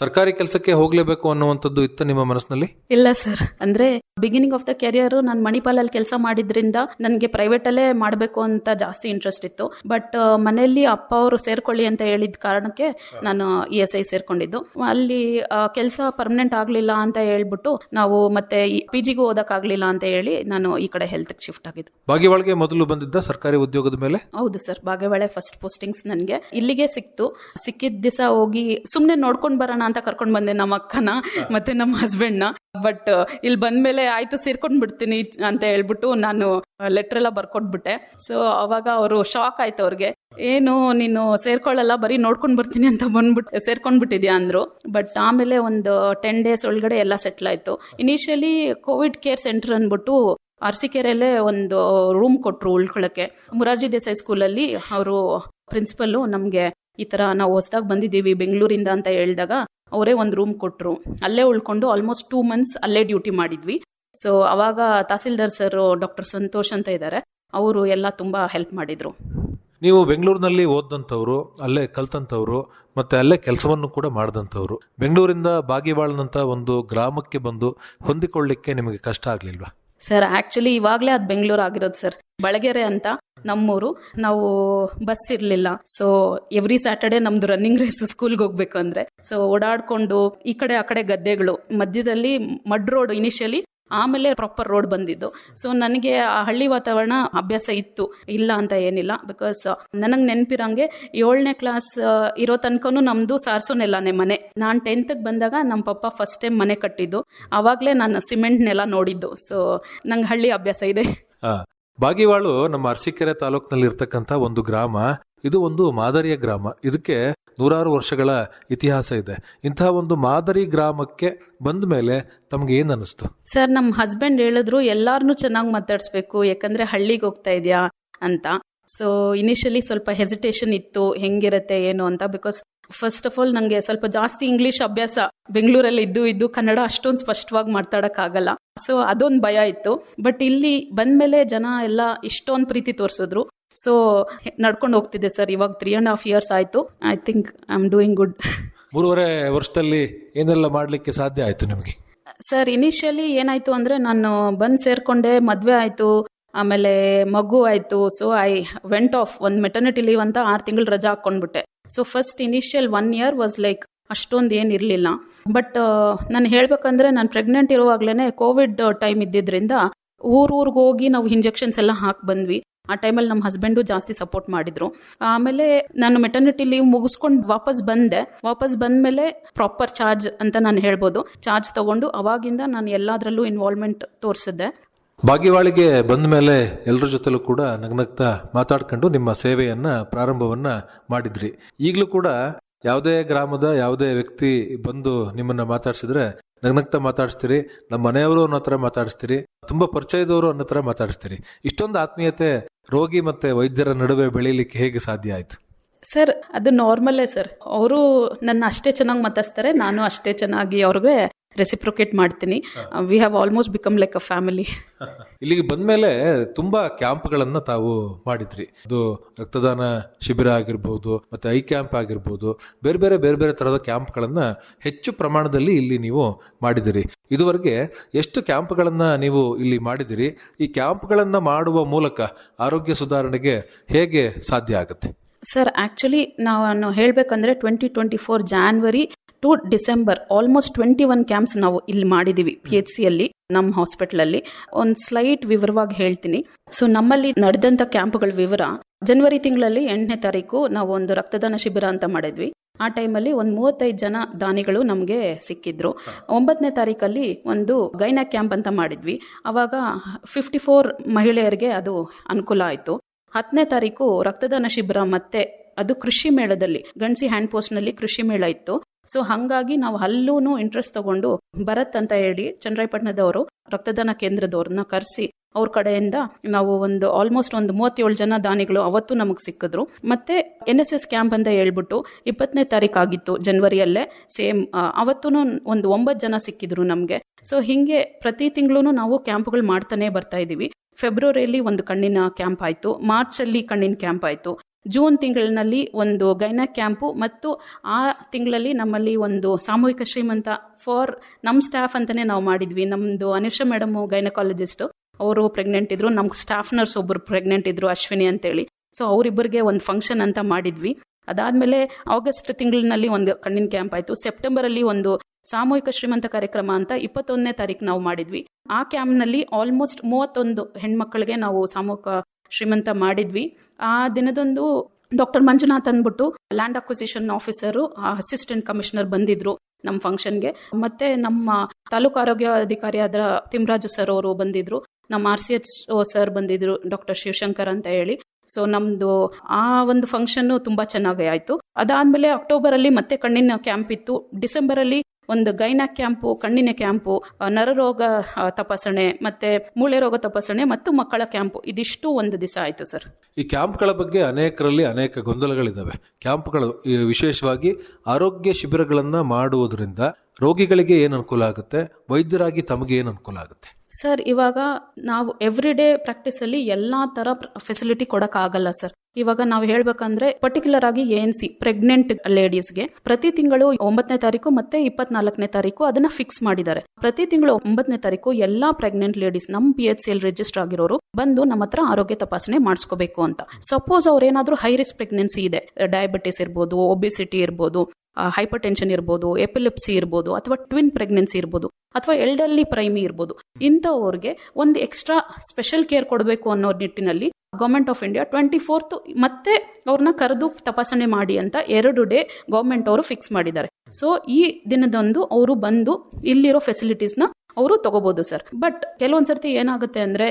S4: ಸರ್ಕಾರಿ ಕೆಲಸಕ್ಕೆ ಹೋಗಲೇಬೇಕು ಅನ್ನುವಂಥದ್ದು ಇತ್ತು ನಿಮ್ಮ ಮನಸ್ಸಿನಲ್ಲಿ?
S5: ಇಲ್ಲ ಸರ್ ಅಂದ್ರೆ ಬಿಗಿನಿಂಗ್ ಆಫ್ ದ ಕೆರಿಯರ್ ನಾನು ಮಣಿಪಾಲಲ್ಲಿ ಕೆಲಸ ಮಾಡಿದ್ರಿಂದ ನನಗೆ ಪ್ರೈವೇಟ್ ಅಲ್ಲೇ ಮಾಡಬೇಕು ಅಂತ ಜಾಸ್ತಿ ಇಂಟ್ರೆಸ್ಟ್ ಇತ್ತು. ಬಟ್ ಮನೆಯಲ್ಲಿ ಅಪ್ಪ ಅವರು ಸೇರ್ಕೊಳ್ಳಿ ಅಂತ ಹೇಳಿದ ಕಾರಣಕ್ಕೆ ನಾನು ಇ ಎಸ್ ಐ ಸೇರ್ಕೊಂಡಿದ್ದು. ಅಲ್ಲಿ ಕೆಲಸ ಪರ್ಮನೆಂಟ್ ಆಗಲಿಲ್ಲ ಅಂತ ಹೇಳ್ಬಿಟ್ಟು ನಾವು ಮತ್ತೆ ಪಿ ಜಿಗೂ ಓದಕ್ಕಾಗಲಿಲ್ಲ ಅಂತ ಹೇಳಿ ನಾನು ಈ ಕಡೆ ಹೆಲ್ತ್ಗೆ ಶಿಫ್ಟ್ ಆಗಿದ್ದು.
S4: ಬಾಗಿವಾಳ್ಗೆ ಮೊದಲು ಬಂದಿದ್ದ ಸರ್ಕಾರಿ ಉದ್ಯೋಗದ ಮೇಲೆ?
S5: ಹೌದು ಸರ್, ಬಾಗೇವಾಳೆ ಫಸ್ಟ್ ಪೋಸ್ಟಿಂಗ್ಸ್ ನನಗೆ. ಇಲ್ಲಿಗೆ ಸಿಕ್ತು. ಸಿಕ್ಕಿದ ದಿವಸ ಹೋಗಿ ಸುಮ್ಮನೆ ನೋಡ್ಕೊಂಡು ಬರೋಣ ಅಂತ ಕರ್ಕೊಂಡು ಬಂದೆ ನಮ್ಮ ಅಕ್ಕನ ಮತ್ತೆ ನಮ್ಮ ಹಸ್ಬೆಂಡ್ನ ಬಟ್ ಇಲ್ಲಿ ಬಂದ್ಮೇಲೆ ಆಯ್ತು ಸೇರ್ಕೊಂಡ್ ಬಿಡ್ತೀನಿ ಅಂತ ಹೇಳ್ಬಿಟ್ಟು ನಾನು ಲೆಟರ್ ಎಲ್ಲ ಬರ್ಕೊಟ್ಬಿಟ್ಟೆ. ಸೊ ಅವಾಗ ಅವರು ಶಾಕ್ ಆಯ್ತು ಅವ್ರಿಗೆ. ಏನು, ನೀನು ಸೇರ್ಕೊಳ್ಳಲ್ಲ, ಬರೀ ನೋಡ್ಕೊಂಡು ಬರ್ತೀನಿ ಅಂತ ಬಂದ್ಬಿಟ್ಟು ಸೇರ್ಕೊಂಡ್ಬಿಟ್ಟಿದ್ಯಾ ಅಂದ್ರು. ಬಟ್ ಆಮೇಲೆ ಒಂದು ಟೆನ್ ಡೇಸ್ ಒಳಗಡೆ ಎಲ್ಲ ಸೆಟ್ಲ್ ಆಯ್ತು. ಇನಿಷಿಯಲಿ ಕೋವಿಡ್ ಕೇರ್ ಸೆಂಟರ್ ಅಂದ್ಬಿಟ್ಟು ಅರಸೀಕೆರೆಯಲ್ಲೇ ಒಂದು ರೂಮ್ ಕೊಟ್ಟರು ಉಳ್ಕೊಳ್ಳೋಕ್ಕೆ ಮುರಾರ್ಜಿ ದೇಸಾಯಿ ಸ್ಕೂಲಲ್ಲಿ ಅವರು ಪ್ರಿನ್ಸಿಪಲ್ಲು ನಮಗೆ ಈ ಥರ ನಾವು ಹೊಸ್ದಾಗಿ ಬಂದಿದ್ದೀವಿ ಬೆಂಗಳೂರಿಂದ ಅಂತ ಹೇಳಿದಾಗ ಅವರೇ ಒಂದು ರೂಮ್ ಕೊಟ್ಟರು ಅಲ್ಲೇ ಉಳ್ಕೊಂಡು ಆಲ್ಮೋಸ್ಟ್ ಟೂ ಮಂತ್ಸ್ ಅಲ್ಲೇ ಡ್ಯೂಟಿ ಮಾಡಿದ್ವಿ. ಸೊ ಅವಾಗ ತಹಸೀಲ್ದಾರ್ ಸರ್ ಡಾಕ್ಟರ್ ಸಂತೋಷ್ ಅಂತ ಇದ್ದಾರೆ ಅವರು ಎಲ್ಲ ತುಂಬ ಹೆಲ್ಪ್ ಮಾಡಿದರು.
S4: ನೀವು ಬೆಂಗಳೂರಿನಲ್ಲಿ ಓದಂಥವ್ರು ಅಲ್ಲೇ ಕಲ್ತಂಥವ್ರು, ಮತ್ತೆ ಅಲ್ಲೇ ಕೆಲಸವನ್ನು ಕೂಡ ಮಾಡಿದಂಥವ್ರು. ಬೆಂಗಳೂರಿಂದ ಬಾಗಿವಾಳನಂತ ಒಂದು ಗ್ರಾಮಕ್ಕೆ ಬಂದು ಹೊಂದಿಕೊಳ್ಳಿಕ್ಕೆ ನಿಮಗೆ ಕಷ್ಟ ಆಗ್ಲಿಲ್ವಾ?
S5: ಸರ್ ಆ್ಯಕ್ಚುಲಿ ಇವಾಗಲೇ ಅದು ಬೆಂಗಳೂರು ಆಗಿರೋದು ಸರ್ ಬಳಗೆರೆ ಅಂತ ನಮ್ಮೂರು. ನಾವು ಬಸ್ ಇರಲಿಲ್ಲ. ಸೊ ಎವ್ರಿ ಸ್ಯಾಟರ್ಡೆ ನಮ್ದು ರನ್ನಿಂಗ್ ರೇಸ್ ಸ್ಕೂಲ್ಗೆ ಹೋಗ್ಬೇಕು ಅಂದ್ರೆ. ಸೊ ಓಡಾಡ್ಕೊಂಡು ಈ ಕಡೆ ಆ ಕಡೆ ಗದ್ದೆಗಳು. ಮಧ್ಯದಲ್ಲಿ ಮಡ್ ರೋಡ್ ಇನಿಷಿಯಲಿ ಆಮೇಲೆ ಪ್ರಾಪರ್ ರೋಡ್ ಬಂದಿದ್ದು. ಸೊ ನನಗೆ ಆ ಹಳ್ಳಿ ವಾತಾವರಣ ಅಭ್ಯಾಸ ಇತ್ತು. ಇಲ್ಲ ಅಂತ ಏನಿಲ್ಲ. ಬಿಕಾಸ್ ನನಗೆ ನೆನಪಿರಂಗೆ ಏಳನೇ ಕ್ಲಾಸ್ ಇರೋ ತನಕನೂ ನಮ್ಮದು ಸಾರ್ಸೋನೆಲ್ಲನೇ ಮನೆ. ನಾನು ಟೆಂತ್ಗೆ ಬಂದಾಗ ನಮ್ಮ ಪಪ್ಪ ಫಸ್ಟ್ ಟೈಮ್ ಮನೆ ಕಟ್ಟಿದ್ದು. ಆವಾಗಲೇ ನಾನು ಸಿಮೆಂಟ್ ನೆಲ ನೋಡಿದ್ದು. ಸೊ ನಂಗೆ ಹಳ್ಳಿ ಅಭ್ಯಾಸ ಇದೆ.
S4: ಬಾಗಿವಾಳು ನಮ್ಮ ಅರಸೀಕೆರೆ ತಾಲೂಕಿನಲ್ಲಿ ಇರ್ತಕ್ಕಂಥ ಒಂದು ಗ್ರಾಮ. ಇದು ಒಂದು ಮಾದರಿಯ ಗ್ರಾಮ. ಇದಕ್ಕೆ ನೂರಾರು ವರ್ಷಗಳ ಇತಿಹಾಸ ಇದೆ. ಇಂತಹ ಒಂದು ಮಾದರಿ ಗ್ರಾಮಕ್ಕೆ ಬಂದ ಮೇಲೆ ತಮ್ಗೆ ಏನ್ ಅನಿಸ್ತು
S5: ಸರ್ ನಮ್ಮ ಹಸ್ಬೆಂಡ್ ಹೇಳಿದ್ರು ಎಲ್ಲಾರನ್ನೂ ಚೆನ್ನಾಗಿ ಮಾತಾಡಿಸ್ಬೇಕು, ಯಾಕಂದ್ರೆ ಹಳ್ಳಿಗೆ ಹೋಗ್ತಾ ಇದೆಯಾ ಅಂತ. ಸೊ ಇನಿಷಿಯಲಿ ಸ್ವಲ್ಪ ಹೆಸಿಟೇಷನ್ ಇತ್ತು, ಹೆಂಗಿರುತ್ತೆ, ಏನು ಅಂತ ಬಿಕಾಸ್ ಫಸ್ಟ್ ಆಫ್ ಆಲ್ ನನಗೆ ಸ್ವಲ್ಪ ಜಾಸ್ತಿ ಇಂಗ್ಲಿಷ್ ಅಭ್ಯಾಸ ಬೆಂಗಳೂರಲ್ಲಿ ಇದ್ದು ಇದ್ದು ಕನ್ನಡ ಅಷ್ಟೊಂದು ಸ್ಪಷ್ಟವಾಗಿ ಮಾತಾಡೋಕ್ಕಾಗಲ್ಲ. ಸೊ ಅದೊಂದು ಭಯ ಇತ್ತು. ಬಟ್ ಇಲ್ಲಿ ಬಂದಮೇಲೆ ಜನ ಎಲ್ಲ ಇಷ್ಟೊಂದು ಪ್ರೀತಿ ತೋರಿಸಿದ್ರು. ಸೊ ನಡ್ಕೊಂಡು ಹೋಗ್ತಿದ್ದೆ ಸರ್. ಇವಾಗ ತ್ರೀ ಆ್ಯಂಡ್ ಹಾಫ್ ಇಯರ್ಸ್ ಆಯಿತು. I think I am doing good
S4: ಮೂರುವರೆ ವರ್ಷದಲ್ಲಿ ಏನೆಲ್ಲ ಮಾಡಲಿಕ್ಕೆ ಸಾಧ್ಯ ಆಯ್ತು ನಿಮಗೆ?
S5: ಸರ್ ಇನಿಷಿಯಲಿ ಏನಾಯ್ತು ಅಂದ್ರೆ ನಾನು ಬಂದು ಸೇರಿಕೊಂಡೆ ಮದುವೆ ಆಯಿತು ಆಮೇಲೆ ಮಗು ಆಯಿತು. ಸೊ ಐ ವೆಂಟ್ ಆಫ್ ಒಂದು ಮೆಟರ್ನಿಟಿ ಲೀವ್ ಅಂತ ಆರು ತಿಂಗಳು ರಜಾ ಹಾಕ್ಕೊಂಡ್ಬಿಟ್ಟೆ. So first initial one year was like ಅಷ್ಟೊಂದು ಏನು ಇರಲಿಲ್ಲ. ಬಟ್ ನಾನು ಹೇಳಬೇಕಂದ್ರೆ ನಾನು ಪ್ರೆಗ್ನೆಂಟ್ ಇರುವಾಗಲೇ ಕೋವಿಡ್ ಟೈಮ್ ಇದ್ದಿದ್ದರಿಂದ ಊರು ಊರಿಗೆ ಹೋಗಿ ನಾವು ಇಂಜೆಕ್ಷನ್ಸ್ ಎಲ್ಲ ಹಾಕಿ ಬಂದ್ವಿ. ಆ ಟೈಮಲ್ಲಿ ನಮ್ಮ ಹಸ್ಬೆಂಡು ಜಾಸ್ತಿ ಸಪೋರ್ಟ್ ಮಾಡಿದ್ರು. ಆಮೇಲೆ ನಾನು ಮೆಟರ್ನಿಟಿ ಲೀವ್ ಮುಗಿಸ್ಕೊಂಡು ವಾಪಸ್ ಬಂದೆ. ವಾಪಸ್ ಬಂದಮೇಲೆ ಪ್ರಾಪರ್ ಚಾರ್ಜ್ ಅಂತ ನಾನು ಹೇಳ್ಬೋದು. ಚಾರ್ಜ್ ತಗೊಂಡು ಅವಾಗಿಂದ ನಾನು ಎಲ್ಲದರಲ್ಲೂ ಇನ್ವಾಲ್ವ್ಮೆಂಟ್ ತೋರಿಸಿದ್ದೆ.
S4: ಬಾಗಿವಾಳಿಗೆ ಬಂದ ಮೇಲೆ ಎಲ್ಲರ ಜೊತೆಲೂ ಕೂಡ ನಗ್ನಗ್ತಾ ಮಾತಾಡ್ಕೊಂಡು ನಿಮ್ಮ ಸೇವೆಯನ್ನು, ಪ್ರಾರಂಭವನ್ನ ಮಾಡಿದ್ರಿ. ಈಗಲೂ ಕೂಡ ಯಾವುದೇ ಗ್ರಾಮದ ಯಾವುದೇ ವ್ಯಕ್ತಿ ಬಂದು ನಿಮ್ಮನ್ನ ಮಾತಾಡ್ಸಿದ್ರೆ ನಗ್ನಗ್ತಾ ಮಾತಾಡಿಸ್ತೀರಿ, ನಮ್ಮ ಮನೆಯವರು ಅನ್ನೋ ಹತ್ರ ಮಾತಾಡಿಸ್ತೀರಿ, ತುಂಬಾ ಪರಿಚಯದವರು ಅನ್ನೋ ಥರ ಮಾತಾಡಿಸ್ತೀರಿ. ಇಷ್ಟೊಂದು ಆತ್ಮೀಯತೆ ರೋಗಿ ಮತ್ತೆ ವೈದ್ಯರ ನಡುವೆ ಬೆಳೀಲಿಕ್ಕೆ ಹೇಗೆ ಸಾಧ್ಯ ಆಯ್ತು?
S5: ಸರ್, ಅದು ನಾರ್ಮಲ್ಲೇ ಸರ್. ಅವರು ನನ್ನ ಅಷ್ಟೇ ಚೆನ್ನಾಗಿ ಮಾತಾಡ್ತಾರೆ ನಾನು ಅಷ್ಟೇ ಚೆನ್ನಾಗಿ ಅವ್ರಿಗೆ ರೆಸಿಪ್ರೊಕೇಟ್ ಮಾಡ್ತೀನಿ. We have almost become like a family
S4: ಇಲ್ಲಿಗೆ ಬಂದ್ಮೇಲೆ ತುಂಬಾ ಕ್ಯಾಂಪ್ಗಳನ್ನ ತಾವು ಮಾಡಿದ್ರಿ. ಅದು ರಕ್ತದಾನ ಶಿಬಿರ ಆಗಿರ್ಬೋದು ಮತ್ತೆ ಐ ಕ್ಯಾಂಪ್ ಆಗಿರ್ಬೋದು ಬೇರೆ ಬೇರೆ ಬೇರೆ ಬೇರೆ ತರಹದ ಕ್ಯಾಂಪ್ಗಳನ್ನ ಹೆಚ್ಚು ಪ್ರಮಾಣದಲ್ಲಿ ಇಲ್ಲಿ ನೀವು ಮಾಡಿದಿರಿ. ಇದುವರೆಗೆ ಎಷ್ಟು ಕ್ಯಾಂಪ್ಗಳನ್ನ ನೀವು ಇಲ್ಲಿ ಮಾಡಿದಿರಿ? ಈ ಕ್ಯಾಂಪ್ಗಳನ್ನ ಮಾಡುವ ಮೂಲಕ ಆರೋಗ್ಯ ಸುಧಾರಣೆಗೆ ಹೇಗೆ ಸಾಧ್ಯ ಆಗುತ್ತೆ?
S5: ಸರ್ ಆ್ಯಕ್ಚುಲಿ ನಾನು ಹೇಳಬೇಕಂದ್ರೆ twenty twenty four January to December almost twenty one camps ನಾವು ಇಲ್ಲಿ ಮಾಡಿದ್ದೀವಿ ಪಿ ಎಚ್ ಸಿಯಲ್ಲಿ ನಮ್ಮ ಹಾಸ್ಪಿಟ್ಲಲ್ಲಿ ಒಂದು ಸ್ಲೈಟ್ ವಿವರವಾಗಿ ಹೇಳ್ತೀನಿ. ಸೊ ನಮ್ಮಲ್ಲಿ ನಡೆದಂಥ ಕ್ಯಾಂಪ್ಗಳ ವಿವರ ಜನವರಿ ತಿಂಗಳಲ್ಲಿ ಎಂಟನೇ ತಾರೀಕು ನಾವು ಒಂದು ರಕ್ತದಾನ ಶಿಬಿರ ಅಂತ ಮಾಡಿದ್ವಿ. ಆ ಟೈಮಲ್ಲಿ ಒಂದು ಮೂವತ್ತೈದು ಜನ ದಾನಿಗಳು ನಮಗೆ ಸಿಕ್ಕಿದ್ರು. ಒಂಬತ್ತನೇ ತಾರೀಕಲ್ಲಿ ಒಂದು ಗೈನಾ ಕ್ಯಾಂಪ್ ಅಂತ ಮಾಡಿದ್ವಿ. ಅವಾಗ ಫಿಫ್ಟಿ ಫೋರ್ ಮಹಿಳೆಯರಿಗೆ ಅದು ಅನುಕೂಲ ಆಯಿತು. ಹತ್ತನೇ ತಾರೀಕು ರಕ್ತದಾನ ಶಿಬಿರ ಮತ್ತೆ ಅದು ಕೃಷಿ ಮೇಳದಲ್ಲಿ ಗಣಸಿ ಹ್ಯಾಂಡ್ ಪೋಸ್ಟ್ನಲ್ಲಿ ಕೃಷಿ ಮೇಳ ಇತ್ತು. ಸೊ ಹಾಗಾಗಿ ನಾವು ಅಲ್ಲೂ ಇಂಟ್ರೆಸ್ಟ್ ತಗೊಂಡು ಭರತ್ ಅಂತ ಹೇಳಿ ಚನ್ನರಾಯಪಟ್ಟಣದವರು ರಕ್ತದಾನ ಕೇಂದ್ರದವ್ರನ್ನ ಕರೆಸಿ ಅವ್ರ ಕಡೆಯಿಂದ ನಾವು ಒಂದು ಆಲ್ಮೋಸ್ಟ್ ಒಂದು ಮೂವತ್ತೇಳು ಜನ ದಾನಿಗಳು ಅವತ್ತು ನಮಗೆ ಸಿಕ್ಕಿದ್ರು. ಮತ್ತೆ ಎನ್ ಎಸ್ ಎಸ್ ಕ್ಯಾಂಪ್ ಅಂತ ಹೇಳ್ಬಿಟ್ಟು ಇಪ್ಪತ್ತನೇ ತಾರೀಕು ಆಗಿತ್ತು ಜನವರಿಯಲ್ಲೇ ಸೇಮ್ ಅವತ್ತು ಒಂದು ಒಂಬತ್ತು ಜನ ಸಿಕ್ಕಿದ್ರು ನಮಗೆ. ಸೊ ಹೀಗೆ ಪ್ರತಿ ತಿಂಗಳು ನಾವು ಕ್ಯಾಂಪ್ಗಳು ಮಾಡ್ತಾನೆ ಬರ್ತಾ ಇದ್ದೀವಿ ಫೆಬ್ರವರಿಯಲ್ಲಿ ಒಂದು ಕಣ್ಣಿನ ಕ್ಯಾಂಪ್ ಆಯಿತು. ಮಾರ್ಚಲ್ಲಿ ಕಣ್ಣಿನ ಕ್ಯಾಂಪ್ ಆಯಿತು. ಜೂನ್ ತಿಂಗಳಿನಲ್ಲಿ ಒಂದು ಗೈನ ಕ್ಯಾಂಪು ಮತ್ತು ಆ ತಿಂಗಳಲ್ಲಿ ನಮ್ಮಲ್ಲಿ ಒಂದು ಸಾಮೂಹಿಕ ಶ್ರೀಮಂತ ಫಾರ್ ನಮ್ಮ ಸ್ಟಾಫ್ ಅಂತಲೇ ನಾವು ಮಾಡಿದ್ವಿ. ನಮ್ಮದು ಅನುಷ ಮೇಡಮು ಗೈನಕಾಲಜಿಸ್ಟು, ಅವರು ಪ್ರೆಗ್ನೆಂಟ್ ಇದ್ರು. ನಮ್ಮ ಸ್ಟಾಫ್ ನರ್ಸ್ ಒಬ್ಬರು ಪ್ರೆಗ್ನೆಂಟ್ ಇದ್ರು, ಅಶ್ವಿನಿ ಅಂತೇಳಿ. ಸೊ, ಅವರಿಬ್ಬರಿಗೆ ಒಂದು ಫಂಕ್ಷನ್ ಅಂತ ಮಾಡಿದ್ವಿ. ಅದಾದಮೇಲೆ ಆಗಸ್ಟ್ ತಿಂಗಳಿನಲ್ಲಿ ಒಂದು ಕಣ್ಣಿನ ಕ್ಯಾಂಪ್ ಆಯಿತು. ಸೆಪ್ಟೆಂಬರಲ್ಲಿ ಒಂದು ಸಾಮೂಹಿಕ ಶ್ರೀಮಂತ ಕಾರ್ಯಕ್ರಮ ಅಂತ ಇಪ್ಪತ್ತೊಂದನೇ ತಾರೀಕು ನಾವು ಮಾಡಿದ್ವಿ. ಆ ಕ್ಯಾಂಪ್ನಲ್ಲಿ ಆಲ್ಮೋಸ್ಟ್ ಮೂವತ್ತೊಂದು ಹೆಣ್ಮಕ್ಳಿಗೆ ನಾವು ಸಾಮೂಹಿಕ ಶ್ರೀಮಂತ ಮಾಡಿದ್ವಿ. ಆ ದಿನದಂದು ಡಾಕ್ಟರ್ ಮಂಜುನಾಥ್ ಅಂದ್ಬಿಟ್ಟು land acquisition officer assistant commissioner ಬಂದಿದ್ರು ನಮ್ಮ ಫಂಕ್ಷನ್ಗೆ. ಮತ್ತೆ ನಮ್ಮ ತಾಲೂಕು ಆರೋಗ್ಯ ಅಧಿಕಾರಿ ಆದ ತಿಮ್ರಾಜು ಸರ್ ಅವರು ಬಂದಿದ್ರು. ನಮ್ಮ ಆರ್ ಸಿ ಎಚ್ ಸರ್ ಬಂದಿದ್ರು, ಡಾಕ್ಟರ್ ಶಿವಶಂಕರ್ ಅಂತ ಹೇಳಿ. ಸೊ ನಮ್ದು ಆ ಒಂದು ಫಂಕ್ಷನ್ ತುಂಬಾ ಚೆನ್ನಾಗಿ ಆಯಿತು. ಅದಾದಮೇಲೆ ಅಕ್ಟೋಬರಲ್ಲಿ ಮತ್ತೆ ಕಣ್ಣಿನ ಕ್ಯಾಂಪ್ ಇತ್ತು. ಡಿಸೆಂಬರಲ್ಲಿ ಒಂದು ಗೈನ ಕ್ಯಾಂಪು ಕಣ್ಣಿನ ಕ್ಯಾಂಪು ನರರೋಗ ತಪಾಸಣೆ ಮತ್ತೆ ಮೂಳೆ ರೋಗ ತಪಾಸಣೆ ಮತ್ತು ಮಕ್ಕಳ ಕ್ಯಾಂಪು. ಇದಿಷ್ಟು ಒಂದು ದಿವಸ ಆಯಿತು ಸರ್.
S4: ಈ ಕ್ಯಾಂಪ್ಗಳ ಬಗ್ಗೆ ಅನೇಕರಲ್ಲಿ ಅನೇಕ ಗೊಂದಲಗಳಿದ್ದಾವೆ ಕ್ಯಾಂಪ್ಗಳು ವಿಶೇಷವಾಗಿ ಆರೋಗ್ಯ ಶಿಬಿರಗಳನ್ನು ಮಾಡುವುದರಿಂದ ರೋಗಿಗಳಿಗೆ ಏನು ಅನುಕೂಲ ಆಗುತ್ತೆ? ವೈದ್ಯರಾಗಿ ತಮಗೆ ಏನು ಅನುಕೂಲ ಆಗುತ್ತೆ?
S5: ಸರ್ ಇವಾಗ ನಾವು ಎವ್ರಿ ಡೇ ಪ್ರಾಕ್ಟೀಸಲ್ಲಿ ಎಲ್ಲ ಥರ ಫೆಸಿಲಿಟಿ ಕೊಡೋಕ್ಕಾಗಲ್ಲ ಸರ್. ಇವಾಗ ನಾವು ಹೇಳ್ಬೇಕಂದ್ರೆ ಪರ್ಟಿಕ್ಯುಲರ್ ಆಗಿ ಎನ್ ಸಿ ಪ್ರೆಗ್ನೆಂಟ್ ಲೇಡೀಸ್ಗೆ ಪ್ರತಿ ತಿಂಗಳು ಒಂಬತ್ತನೇ ತಾರೀಕು ಮತ್ತೆ ಇಪ್ಪತ್ನಾಲ್ಕನೇ ತಾರೀಕು ಅದನ್ನ ಫಿಕ್ಸ್ ಮಾಡಿದ್ದಾರೆ. ಪ್ರತಿ ತಿಂಗಳು ಒಂಬತ್ತನೇ ತಾರೀಕು ಎಲ್ಲಾ ಪ್ರೆಗ್ನೆಂಟ್ ಲೇಡೀಸ್ ನಮ್ಮ ಪಿ ಎಚ್ ಸಿ ಎಲ್ ರಿಜಿಸ್ಟರ್ ಆಗಿರೋರು ಬಂದು ನಮ್ಮ ಹತ್ರ ಆರೋಗ್ಯ ತಪಾಸಣೆ ಮಾಡಿಸ್ಕೋಬೇಕು ಅಂತ. ಸಪೋಸ್ ಅವ್ರೇನಾದ್ರೂ ಹೈ ರಿಸ್ಕ್ ಪ್ರೆಗ್ನೆನ್ಸಿ ಇದೆ. ಡಯಾಬಿಟಿಸ್ ಇರ್ಬೋದು ಒಬಿಸಿಟಿ ಇರ್ಬೋದು ಹೈಪರ್ ಟೆನ್ಷನ್ ಇರ್ಬೋದು ಎಪಿಲಿಪ್ಸಿ ಇರ್ಬೋದು, ಅಥವಾ ಟ್ವಿನ್ ಪ್ರೆಗ್ನೆನ್ಸಿ ಇರ್ಬೋದು, ಅಥವಾ ಎಲ್ಡರ್ಲಿ ಪ್ರೈಮಿ ಇರ್ಬೋದು, ಇಂಥವ್ರಿಗೆ ಒಂದು ಎಕ್ಸ್ಟ್ರಾ ಸ್ಪೆಷಲ್ ಕೇರ್ ಕೊಡಬೇಕು ಅನ್ನೋ ನಿಟ್ಟಿನಲ್ಲಿ government of India twenty fourth ಮತ್ತೆ ಅವ್ರನ್ನ ಕರೆದು ತಪಾಸಣೆ ಮಾಡಿ ಅಂತ ಎರಡು ಡೇ ಗೌರ್ಮೆಂಟ್ ಅವರು ಫಿಕ್ಸ್ ಮಾಡಿದ್ದಾರೆ. ಸೊ ಈ ದಿನದಂದು ಅವರು ಬಂದು ಇಲ್ಲಿರೋ ಫೆಸಿಲಿಟೀಸ್ನ ಅವರು ತಗೋಬಹುದು ಸರ್ ಬಟ್ ಕೆಲವೊಂದ್ಸರ್ತಿ ಏನಾಗುತ್ತೆ ಅಂದ್ರೆ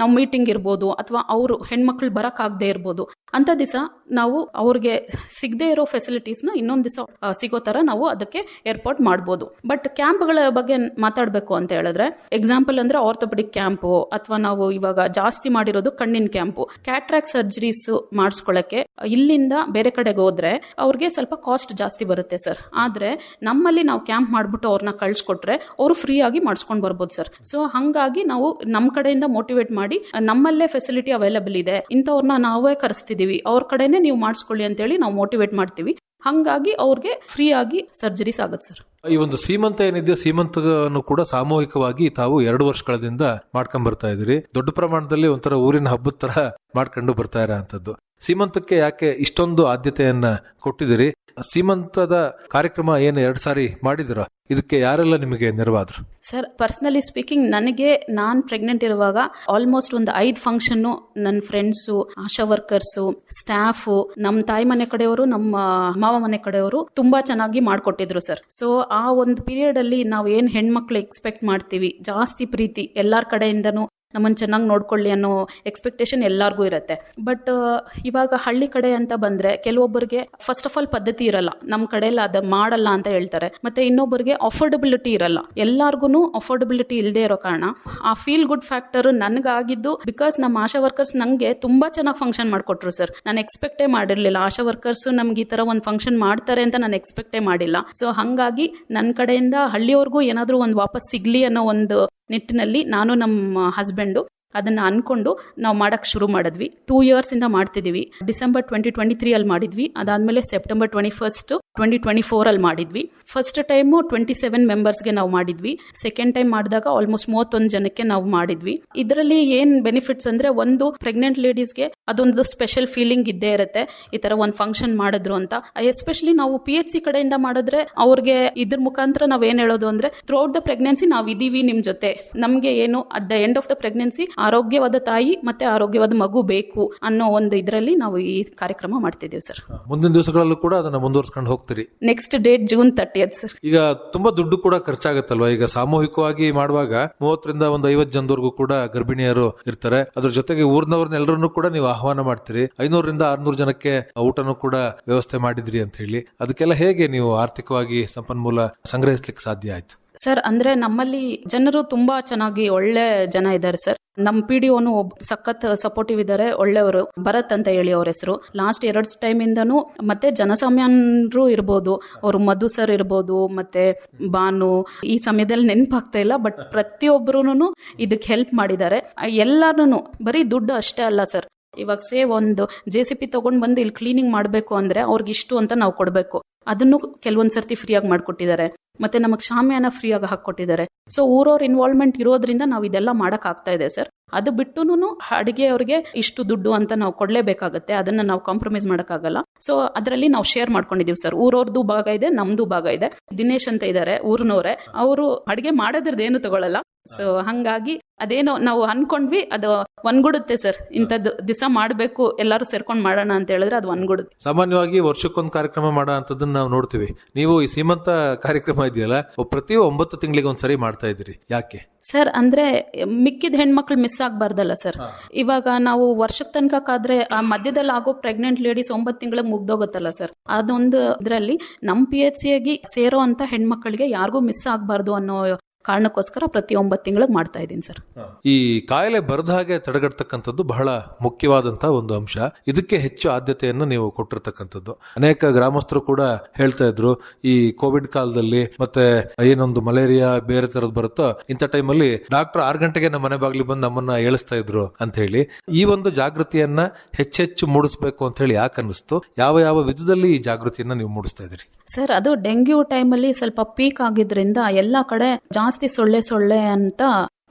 S5: ನಾವು ಮೀಟಿಂಗ್ ಇರ್ಬೋದು ಅಥವಾ ಅವರು ಹೆಣ್ಮಕ್ಳು ಬರೋಕ್ಕಾಗದೇ ಇರ್ಬೋದು ಅಂಥ ದಿವಸ ನಾವು ಅವ್ರಿಗೆ ಸಿಗದೇ ಇರೋ ಫೆಸಿಲಿಟೀಸ್ನ ಇನ್ನೊಂದು ದಿವಸ ಸಿಗೋ ಥರ ನಾವು ಅದಕ್ಕೆ ಏರ್ಪಾಟ್ ಮಾಡ್ಬೋದು. ಬಟ್ ಕ್ಯಾಂಪ್ಗಳ ಬಗ್ಗೆ ಮಾತಾಡಬೇಕು ಅಂತ ಹೇಳಿದ್ರೆ ಎಕ್ಸಾಂಪಲ್ ಅಂದರೆ ಆರ್ಥೋಪೆಡಿಕ್ ಕ್ಯಾಂಪು ಅಥವಾ ನಾವು ಇವಾಗ ಜಾಸ್ತಿ ಮಾಡಿರೋದು ಕಣ್ಣಿನ ಕ್ಯಾಂಪು. ಕ್ಯಾಟ್ರಾಕ್ ಸರ್ಜರೀಸ್ ಮಾಡಿಸ್ಕೊಳ್ಳೋಕ್ಕೆ ಇಲ್ಲಿಂದ ಬೇರೆ ಕಡೆಗೆ ಹೋದ್ರೆ ಅವ್ರಿಗೆ ಸ್ವಲ್ಪ ಕಾಸ್ಟ್ ಜಾಸ್ತಿ ಬರುತ್ತೆ ಸರ್. ಆದರೆ ನಮ್ಮಲ್ಲಿ ನಾವು ಕ್ಯಾಂಪ್ ಮಾಡಿಬಿಟ್ಟು ಅವ್ರನ್ನ ಕಳ್ಸಿಕೊಟ್ರೆ ಅವರು ಫ್ರೀಯಾಗಿ ಮಾಡಿಸ್ಕೊಂಡು ಬರ್ಬೋದು ಸರ್. ಸೊ ಹಾಗಾಗಿ ನಾವು ನಮ್ಮ ಕಡೆಯಿಂದ ಮೋಟಿವೇಟ್ ಮಾಡಿ ನಮ್ಮಲ್ಲೇ ಫೆಸಿಲಿಟಿ ಅವೈಲಬಲ್ ಇದೆ. ಇಂಥವ್ರನ್ನ ನಾವೇ ಕರೆಸ್ತಿದ್ದೀವಿ ಅವ್ರ ಕಡೆನೇ ನೀವು ಮಾಡಿಸ್ಕೊಳ್ಳಿ ಅಂತೇಳಿ ನಾವು ಮೋಟಿವೇಟ್ ಮಾಡ್ತೀವಿ. ಹಾಗಾಗಿ ಅವ್ರಿಗೆ ಫ್ರೀ ಆಗಿ ಸರ್ಜರೀಸ್ ಆಗುತ್ತೆ ಸರ್.
S4: ಈ ಒಂದು ಸೀಮಂತ ಏನಿದೆಯೋ ಸೀಮಂತವನ್ನು ಕೂಡ ಸಾಮೂಹಿಕವಾಗಿ ತಾವು ಎರಡು ವರ್ಷಗಳಿಂದ ಮಾಡ್ಕೊಂಡ್ ಬರ್ತಾ ಇದ್ರಿ ದೊಡ್ಡ ಪ್ರಮಾಣದಲ್ಲಿ ಒಂಥರ ಊರಿನ ಹಬ್ಬದ ತರ ಮಾಡ್ಕೊಂಡು ಬರ್ತಾ ಇರೋ ಸೀಮಂತಕ್ಕೆ ಯಾಕೆ ಇಷ್ಟೊಂದು ಆದ್ಯತೆಯನ್ನ ಕೊಟ್ಟಿದ್ದೀರಿ? ಸೀಮಂತದ ಕಾರ್ಯಕ್ರಮ ಏನು ಎರಡು ಸಾರಿ ಮಾಡಿದಿರ ಇದಕ್ಕೆ ಯಾರೆಲ್ಲ ನಿಮಗೆ ನೆರವಾದ್ರು?
S5: ಸರ್, ಪರ್ಸನಲಿ ಸ್ಪೀಕಿಂಗ್, ನನಗೆ ನಾನು ಪ್ರೆಗ್ನೆಂಟ್ ಇರುವಾಗ ಆಲ್ಮೋಸ್ಟ್ ಒಂದು ಐದು ಫಂಕ್ಷನ್ನು ನನ್ನ ಫ್ರೆಂಡ್ಸು, ಆಶಾ ವರ್ಕರ್ಸು, ಸ್ಟಾಫು, ನಮ್ಮ ತಾಯಿ ಮನೆ ಕಡೆಯವರು, ನಮ್ಮ ಮಾವ ಮನೆ ಕಡೆಯವರು ತುಂಬಾ ಚೆನ್ನಾಗಿ ಮಾಡಿಕೊಟ್ಟಿದ್ರು ಸರ್. ಸೊ ಆ ಒಂದು ಪೀರಿಯಡ್ ಅಲ್ಲಿ ನಾವು ಏನು ಹೆಣ್ಮಕ್ಳು ಎಕ್ಸ್ಪೆಕ್ಟ್ ಮಾಡ್ತೀವಿ, ಜಾಸ್ತಿ ಪ್ರೀತಿ ಎಲ್ಲಾರ ಕಡೆಯಿಂದನೂ ನಮ್ಮನ್ನು ಚೆನ್ನಾಗಿ ನೋಡ್ಕೊಳ್ಳಿ ಅನ್ನೋ ಎಕ್ಸ್ಪೆಕ್ಟೇಷನ್ ಎಲ್ಲರಿಗೂ ಇರುತ್ತೆ. ಬಟ್ ಇವಾಗ ಹಳ್ಳಿ ಕಡೆ ಅಂತ ಬಂದರೆ ಕೆಲವೊಬ್ಬರಿಗೆ ಫಸ್ಟ್ ಆಫ್ ಆಲ್ ಪದ್ಧತಿ ಇರಲ್ಲ. ನಮ್ಮ ಕಡೆಯಲ್ಲಿ ಅದು ಮಾಡಲ್ಲ ಅಂತ ಹೇಳ್ತಾರೆ. ಮತ್ತೆ ಇನ್ನೊಬ್ಬರಿಗೆ ಅಫೋರ್ಡಬಿಲಿಟಿ ಇರಲ್ಲ. ಎಲ್ಲಾರ್ಗು ಅಫೋರ್ಡಬಿಲಿಟಿ ಇಲ್ಲದೆ ಇರೋ ಕಾರಣ ಆ ಫೀಲ್ ಗುಡ್ ಫ್ಯಾಕ್ಟರ್ ನನಗಾಗಿದ್ದು ಬಿಕಾಸ್ ನಮ್ಮ ಆಶಾ ವರ್ಕರ್ಸ್ ನನಗೆ ತುಂಬ ಚೆನ್ನಾಗಿ ಫಂಕ್ಷನ್ ಮಾಡಿಕೊಟ್ರು ಸರ್ ನಾನು ಎಕ್ಸ್ಪೆಕ್ಟೇ ಮಾಡಿರಲಿಲ್ಲ. ಆಶಾ ವರ್ಕರ್ಸ್ ನಮ್ಗೆ ಈ ಥರ ಒಂದು ಫಂಕ್ಷನ್ ಮಾಡ್ತಾರೆ ಅಂತ ನಾನು ಎಕ್ಸ್ಪೆಕ್ಟೇ ಮಾಡಿಲ್ಲ. ಸೊ ಹಾಗಾಗಿ ನನ್ನ ಕಡೆಯಿಂದ ಹಳ್ಳಿಯವ್ರಿಗೂ ಏನಾದರೂ ಒಂದು ವಾಪಸ್ ಸಿಗಲಿ ಅನ್ನೋ ಒಂದು ನಿಟ್ಟಿನಲ್ಲಿ ನಾನು ನಮ್ಮ ಹಸ್ಬೆಂಡು హస్బెండ్ ಅದನ್ನ ಅಂದ್ಕೊಂಡು ನಾವು ಮಾಡೋಕ್ಕೆ ಶುರು ಮಾಡಿದ್ವಿ. ಟೂ ಇಯರ್ಸ್ ಇಂದ ಮಾಡ್ತಿದೀವಿ. ಡಿಸೆಂಬರ್ ಟ್ವೆಂಟಿ ಟ್ವೆಂಟಿ ತ್ರೀ ಅಲ್ಲಿ ಮಾಡಿದ್ವಿ. ಅದಾದಮೇಲೆ September twenty first twenty twenty four ಅಲ್ಲಿ ಮಾಡಿದ್ವಿ ಫಸ್ಟ್ ಟೈಮು ಟ್ವೆಂಟಿ ಸೆವೆನ್ ಮೆಂಬರ್ಸ್ಗೆ ನಾವು ಮಾಡಿದ್ವಿ. ಸೆಕೆಂಡ್ ಟೈಮ್ ಮಾಡಿದಾಗ ಆಲ್ಮೋಸ್ಟ್ ಮೂವತ್ತೊಂದು ಜನಕ್ಕೆ ನಾವು ಮಾಡಿದ್ವಿ. ಇದರಲ್ಲಿ ಏನು ಬೆನಿಫಿಟ್ಸ್ ಅಂದ್ರೆ ಒಂದು ಪ್ರೆಗ್ನೆಂಟ್ ಲೇಡೀಸ್ಗೆ ಅದೊಂದು ಸ್ಪೆಷಲ್ ಫೀಲಿಂಗ್ ಇದ್ದೇ ಇರುತ್ತೆ. ಈ ತರ ಒಂದು ಫಂಕ್ಷನ್ ಮಾಡಿದ್ರು ಅಂತ. ಎಸ್ಪೆಷಲಿ ನಾವು ಪಿ ಎಚ್ ಸಿ ಕಡೆಯಿಂದ ಮಾಡಿದ್ರೆ ಅವ್ರಿಗೆ ಇದ್ರ ಮುಖಾಂತರ ನಾವು ಏನು ಹೇಳೋದು ಅಂದ್ರೆ ಥ್ರೂಔಟ್ ದ ಪ್ರೆಗ್ನೆನ್ಸಿ ನಾವು ಇದೀವಿ ನಿಮ್ಮ ಜೊತೆ. ನಮಗೆ ಏನು at the end of the pregnancy ಆರೋಗ್ಯವಾದ ತಾಯಿ ಮತ್ತೆ ಆರೋಗ್ಯವಾದ ಮಗು ಬೇಕು ಅನ್ನೋ ಒಂದು ಇದರಲ್ಲಿ ನಾವು ಈ ಕಾರ್ಯಕ್ರಮ ಮಾಡ್ತಿದ್ದೀವಿ ಸರ್
S4: ಮುಂದಿನ ದಿವಸಗಳಲ್ಲೂ ಕೂಡ ಅದನ್ನ ಮುಂದುವರ್ಸ್ಕೊಂಡು ಹೋಗ್ತೀರಿ.
S5: Next date June thirtieth sir
S4: ಈಗ ತುಂಬಾ ದುಡ್ಡು ಕೂಡ ಖರ್ಚಾಗತ್ತಲ್ವಾ? ಈಗ ಸಾಮೂಹಿಕವಾಗಿ ಮಾಡುವಾಗ ಮೂವತ್ತರಿಂದ ಒಂದು ಐವತ್ತು ಜನದವರೆಗೂ ಕೂಡ ಗರ್ಭಿಣಿಯರು ಇರ್ತಾರೆ. ಅದ್ರ ಜೊತೆಗೆ ಊರ್ನವ್ರನ್ನೆಲ್ಲರನ್ನು ಕೂಡ ನೀವು ಆಹ್ವಾನ ಮಾಡ್ತೀರಿ. ಐನೂರರಿಂದ ಆರ್ನೂರು ಜನಕ್ಕೆ ಊಟನೂ ಕೂಡ ವ್ಯವಸ್ಥೆ ಮಾಡಿದ್ರಿ ಅಂತ ಹೇಳಿ ಅದಕ್ಕೆಲ್ಲ ಹೇಗೆ ನೀವು ಆರ್ಥಿಕವಾಗಿ ಸಂಪನ್ಮೂಲ ಸಂಗ್ರಹಿಸ್ಲಿಕ್ಕೆ ಸಾಧ್ಯ ಆಯ್ತು?
S5: ಸರ್, ಅಂದ್ರೆ ನಮ್ಮಲ್ಲಿ ಜನರು ತುಂಬಾ ಚೆನ್ನಾಗಿ ಒಳ್ಳೆ ಜನ ಇದ್ದಾರೆ ಸರ್. ನಮ್ಮ ಪಿ ಡಿ ಒನು ಸಖತ್ ಸಪೋರ್ಟಿವ್ ಇದ್ದಾರೆ, ಒಳ್ಳೆಯವರು. ಭರತ್ ಅಂತ ಹೇಳಿ ಅವ್ರ ಹೆಸರು. ಲಾಸ್ಟ್ ಎರಡು ಟೈಮ್ ಇಂದನೂ ಮತ್ತೆ ಜನಸಾಮಾನ್ಯರು ಇರ್ಬೋದು. ಅವರು ಮಧು ಸರ್ ಇರ್ಬೋದು, ಮತ್ತೆ ಬಾನು ಈ ಸಮಯದಲ್ಲಿ ನೆನಪಾಗ್ತಾ ಇಲ್ಲ ಬಟ್ ಪ್ರತಿಯೊಬ್ಬರೂ ಇದಕ್ಕೆ ಹೆಲ್ಪ್ ಮಾಡಿದ್ದಾರೆ. ಎಲ್ಲಾರು ಬರೀ ದುಡ್ಡು ಅಷ್ಟೇ ಅಲ್ಲ ಸರ್. ಇವಾಗ ಸೇ ಒಂದು ಜೆ ಸಿ ಪಿ ತಗೊಂಡ್ ಬಂದು ಇಲ್ಲಿ ಕ್ಲೀನಿಂಗ್ ಮಾಡಬೇಕು ಅಂದ್ರೆ ಅವ್ರಿಗೆ ಇಷ್ಟು ಅಂತ ನಾವು ಕೊಡಬೇಕು. ಅದನ್ನು ಕೆಲವೊಂದ್ ಸರ್ತಿ ಫ್ರೀಯಾಗಿ ಮಾಡಿಕೊಟ್ಟಿದ್ದಾರೆ. ಮತ್ತೆ ನಮಗೆ ಶಾಮಿಯಾನ ಫ್ರೀಯಾಗಿ ಹಾಕೊಟ್ಟಿದ್ದಾರೆ ಸೊ ಊರವ್ರ ಇನ್ವಾಲ್ವ್ಮೆಂಟ್ ಇರೋದ್ರಿಂದ ನಾವು ಇದೆಲ್ಲ ಮಾಡಕ್ ಆಗ್ತಾ ಇದೆ ಸರ್ ಅದು ಬಿಟ್ಟು ಅಡಿಗೆ ಅವ್ರಿಗೆ ಇಷ್ಟು ದುಡ್ಡು ಅಂತ ನಾವು ಕೊಡ್ಲೇಬೇಕಾಗತ್ತೆ. ಅದನ್ನ ನಾವು ಕಾಂಪ್ರಮೈಸ್ ಮಾಡಕ್ಕಾಗಲ್ಲ. ಸೊ ಅದರಲ್ಲಿ ನಾವು ಶೇರ್ ಮಾಡ್ಕೊಂಡಿದೀವಿ ಸರ್ ಊರವ್ರದ್ದು ಭಾಗ ಇದೆ, ನಮ್ದು ಭಾಗ ಇದೆ. ದಿನೇಶ್ ಅಂತ ಇದ್ದಾರೆ ಊರ್ನವ್ರೆ. ಅವರು ಅಡಿಗೆ ಮಾಡೋದ್ರದ್ದು ಏನು ತಗೊಳಲ್ಲ. ಸೊ ಹಂಗಾಗಿ ಅದೇನೋ ನಾವು ಅನ್ಕೊಂಡ್ವಿ ಅದು ಒನ್ಗೂಡುತ್ತೆ ಸರ್. ಇಂಥದ್ದು ದಿವಸ ಮಾಡಬೇಕು ಎಲ್ಲರೂ ಸೇರ್ಕೊಂಡು ಮಾಡೋಣ ಅಂತ ಹೇಳಿದ್ರೆ ಅದು ಒನ್ಗೂಡುತ್ತೆ.
S4: ಸಾಮಾನ್ಯವಾಗಿ ವರ್ಷಕ್ಕೊಂದು ಕಾರ್ಯಕ್ರಮ ಮಾಡೋ ಅಂತದನ್ನ ನಾವು ನೋಡ್ತೀವಿ. ನೀವು ಈ ಸೀಮಂತ ಕಾರ್ಯಕ್ರಮ ಇದೆಯಲ್ಲ ಪ್ರತಿ ಒಂಬತ್ತು ತಿಂಗಳಿಗೆ ಒಂದ್ಸರಿ ಮಾಡ್ತಾ ಇದ್ರಿ ಯಾಕೆ?
S5: ಸರ್ ಅಂದ್ರೆ ಮಿಕ್ಕಿದ ಹೆಣ್ಮಕ್ಳು ಮಿಸ್ ಆಗ್ಬಾರ್ದಲ್ಲ ಸರ್. ಇವಾಗ ನಾವು ವರ್ಷಕ್ಕೆ ತನಕ ಕಾದ್ರೆ ಆ ಮಧ್ಯದಲ್ಲಿ ಆಗೋ ಪ್ರೆಗ್ನೆಂಟ್ ಲೇಡೀಸ್ ಒಂಬತ್ತು ತಿಂಗಳಿಗೆ ಮುಗ್ದೋಗುತ್ತಲ್ಲ ಸರ್. ಅದೊಂದು ಇದರಲ್ಲಿ ನಮ್ಮ ಪಿ ಎಚ್ ಸಿಯಾಗಿ ಸೇರೋ ಅಂತ ಹೆಣ್ಮಕ್ಳಿಗೆ ಯಾರಿಗೂ ಮಿಸ್ ಆಗ್ಬಾರ್ದು ಅನ್ನೋ ಕಾರಣಕ್ಕೋಸ್ಕರ ಪ್ರತಿ ಒಂಬತ್ತು ತಿಂಗಳು ಮಾಡ್ತಾ ಇದ್ದೀನಿ ಸರ್.
S4: ಈ ಕಾಯಿಲೆ ಬರದ ಹಾಗೆ ತಡೆಗಟ್ಟತಕ್ಕಂಥದ್ದು ಬಹಳ ಮುಖ್ಯವಾದಂತಹ ಒಂದು ಅಂಶ. ಇದಕ್ಕೆ ಹೆಚ್ಚು ಆದ್ಯತೆಯನ್ನು ನೀವು ಕೊಟ್ಟಿರ್ತಕ್ಕಂಥದ್ದು. ಅನೇಕ ಗ್ರಾಮಸ್ಥರು ಕೂಡ ಹೇಳ್ತಾ ಇದ್ರು ಈ ಕೋವಿಡ್ ಕಾಲದಲ್ಲಿ ಮತ್ತೆ ಏನೊಂದು ಮಲೇರಿಯಾ ಬೇರೆ ತರದ್ ಬರುತ್ತೋ ಇಂಥ ಟೈಮಲ್ಲಿ ಡಾಕ್ಟರ್ ಆರು ಗಂಟೆಗೆ ನಮ್ಮ ಮನೆ ಬಾಗ್ಲಿ ಬಂದು ನಮ್ಮನ್ನ ಏಳಿಸ್ತಾ ಇದ್ರು ಅಂತ ಹೇಳಿ ಈ ಒಂದು ಜಾಗೃತಿಯನ್ನ ಹೆಚ್ಚೆಚ್ಚು ಮೂಡಿಸ್ಬೇಕು ಅಂತ ಹೇಳಿ ಯಾಕೆ ಅನ್ನಿಸ್ತು? ಯಾವ ಯಾವ ವಿಧದಲ್ಲಿ ಈ ಜಾಗೃತಿಯನ್ನ ನೀವು ಮೂಡಿಸ್ತಾ ಇದ್ರಿ
S5: ಸರ್ ಅದು ಡೆಂಗ್ಯೂ ಟೈಮಲ್ಲಿ ಸ್ವಲ್ಪ ಪೀಕ್ ಆಗಿದ್ರಿಂದ ಎಲ್ಲಾ ಕಡೆ ಜಾಸ್ತಿ ಸೊಳ್ಳೆ ಸೊಳ್ಳೆ ಅಂತ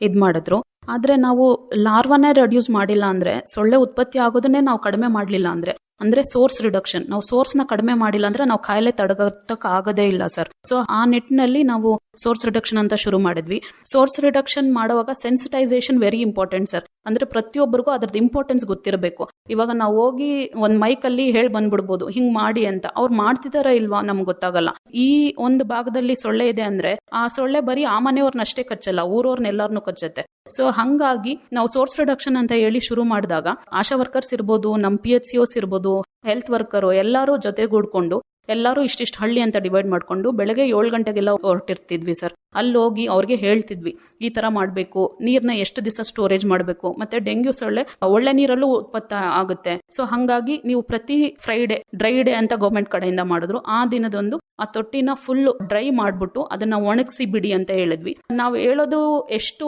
S5: ಇದ್ ಮಾಡಿದ್ರು. ಆದ್ರೆ ನಾವು ಲಾರ್ವನೇ ರೆಡ್ಯೂಸ್ ಮಾಡಿಲ್ಲ ಅಂದ್ರೆ ಸೊಳ್ಳೆ ಉತ್ಪತ್ತಿ ಆಗೋದನ್ನೇ ನಾವು ಕಡಿಮೆ ಮಾಡಲಿಲ್ಲ ಅಂದ್ರೆ ಅಂದ್ರೆ ಸೋರ್ಸ್ ರಿಡಕ್ಷನ್. ನಾವು ಸೋರ್ಸ್ನ ಕಡಿಮೆ ಮಾಡಿಲ್ಲ ಅಂದ್ರೆ ನಾವು ಕಾಯಿಲೆ ತಡೆಗಟ್ಟಕ್ ಆಗದೇ ಇಲ್ಲ ಸರ್. ಸೊ ಆ ನಿಟ್ಟಿನಲ್ಲಿ ನಾವು ಸೋರ್ಸ್ ರಿಡಕ್ಷನ್ ಅಂತ ಶುರು ಮಾಡಿದ್ವಿ. ಸೋರ್ಸ್ ರಿಡಕ್ಷನ್ ಮಾಡುವಾಗ ಸೆನ್ಸಿಟೈಸೇಷನ್ ವೆರಿ ಇಂಪಾರ್ಟೆಂಟ್ ಸರ್. ಅಂದ್ರೆ ಪ್ರತಿಯೊಬ್ಬರಿಗೂ ಅದ್ರದ್ದು ಇಂಪಾರ್ಟೆನ್ಸ್ ಗೊತ್ತಿರಬೇಕು. ಇವಾಗ ನಾವು ಹೋಗಿ ಒಂದ್ ಮೈಕ್ ಅಲ್ಲಿ ಹೇಳಿ ಬಂದ್ಬಿಡ್ಬೋದು, ಹಿಂಗ್ ಮಾಡಿ ಅಂತ. ಅವ್ರು ಮಾಡ್ತಿದಾರ ಇಲ್ವಾ ನಮ್ಗೆ ಗೊತ್ತಾಗಲ್ಲ. ಈ ಒಂದು ಭಾಗದಲ್ಲಿ ಸೊಳ್ಳೆ ಇದೆ ಅಂದ್ರೆ, ಆ ಸೊಳ್ಳೆ ಬರೀ ಆ ಮನೆಯವ್ರನ್ನಷ್ಟೇ ಕಚ್ಚಲ್ಲ ಊರವ್ರನ್ನೆಲ್ಲರನ್ನೂ ಕಚ್ಚುತ್ತೆ. ಸೊ ಹಂಗಾಗಿ ನಾವು ಸೋರ್ಸ್ ರಿಡಕ್ಷನ್ ಅಂತ ಹೇಳಿ ಶುರು ಮಾಡಿದಾಗ, ಆಶಾ ವರ್ಕರ್ಸ್ ಇರ್ಬೋದು ನಮ್ಮ ಪಿ ಎಚ್ ಸಿಒಸ್ ಇರ್ಬೋದು ಹೆಲ್ತ್ ವರ್ಕರು ಎಲ್ಲರೂ ಜೊತೆಗೂಡ್ಕೊಂಡು ಎಲ್ಲರೂ ಇಷ್ಟಿಷ್ಟು ಹಳ್ಳಿ ಅಂತ ಡಿವೈಡ್ ಮಾಡ್ಕೊಂಡು ಬೆಳಗ್ಗೆ ಏಳು ಗಂಟೆಗೆಲ್ಲ ಹೊರಟಿರ್ತಿದ್ವಿ ಸರ್. ಅಲ್ಲಿ ಹೋಗಿ ಅವ್ರಿಗೆ ಹೇಳ್ತಿದ್ವಿ, ಈ ತರ ಮಾಡಬೇಕು ನೀರನ್ನ ಎಷ್ಟು ದಿವಸ ಸ್ಟೋರೇಜ್ ಮಾಡಬೇಕು, ಮತ್ತೆ ಡೆಂಗ್ಯೂ ಸೊಳ್ಳೆ ಒಳ್ಳೆ ನೀರಲ್ಲೂ ಉತ್ಪತ್ತ ಆಗುತ್ತೆ. ಸೊ ಹಾಗಾಗಿ ನೀವು ಪ್ರತಿ ಫ್ರೈಡೆ ಡ್ರೈ ಡೇ ಅಂತ ಗೌರ್ಮೆಂಟ್ ಕಡೆಯಿಂದ ಮಾಡಿದ್ರು. ಆ ದಿನದೊಂದು ಆ ತೊಟ್ಟಿನ ಫುಲ್ ಡ್ರೈ ಮಾಡ್ಬಿಟ್ಟು ಅದನ್ನ ಒಣಗಿಸಿ ಬಿಡಿ ಅಂತ ಹೇಳಿದ್ವಿ. ನಾವು ಹೇಳೋದು ಎಷ್ಟು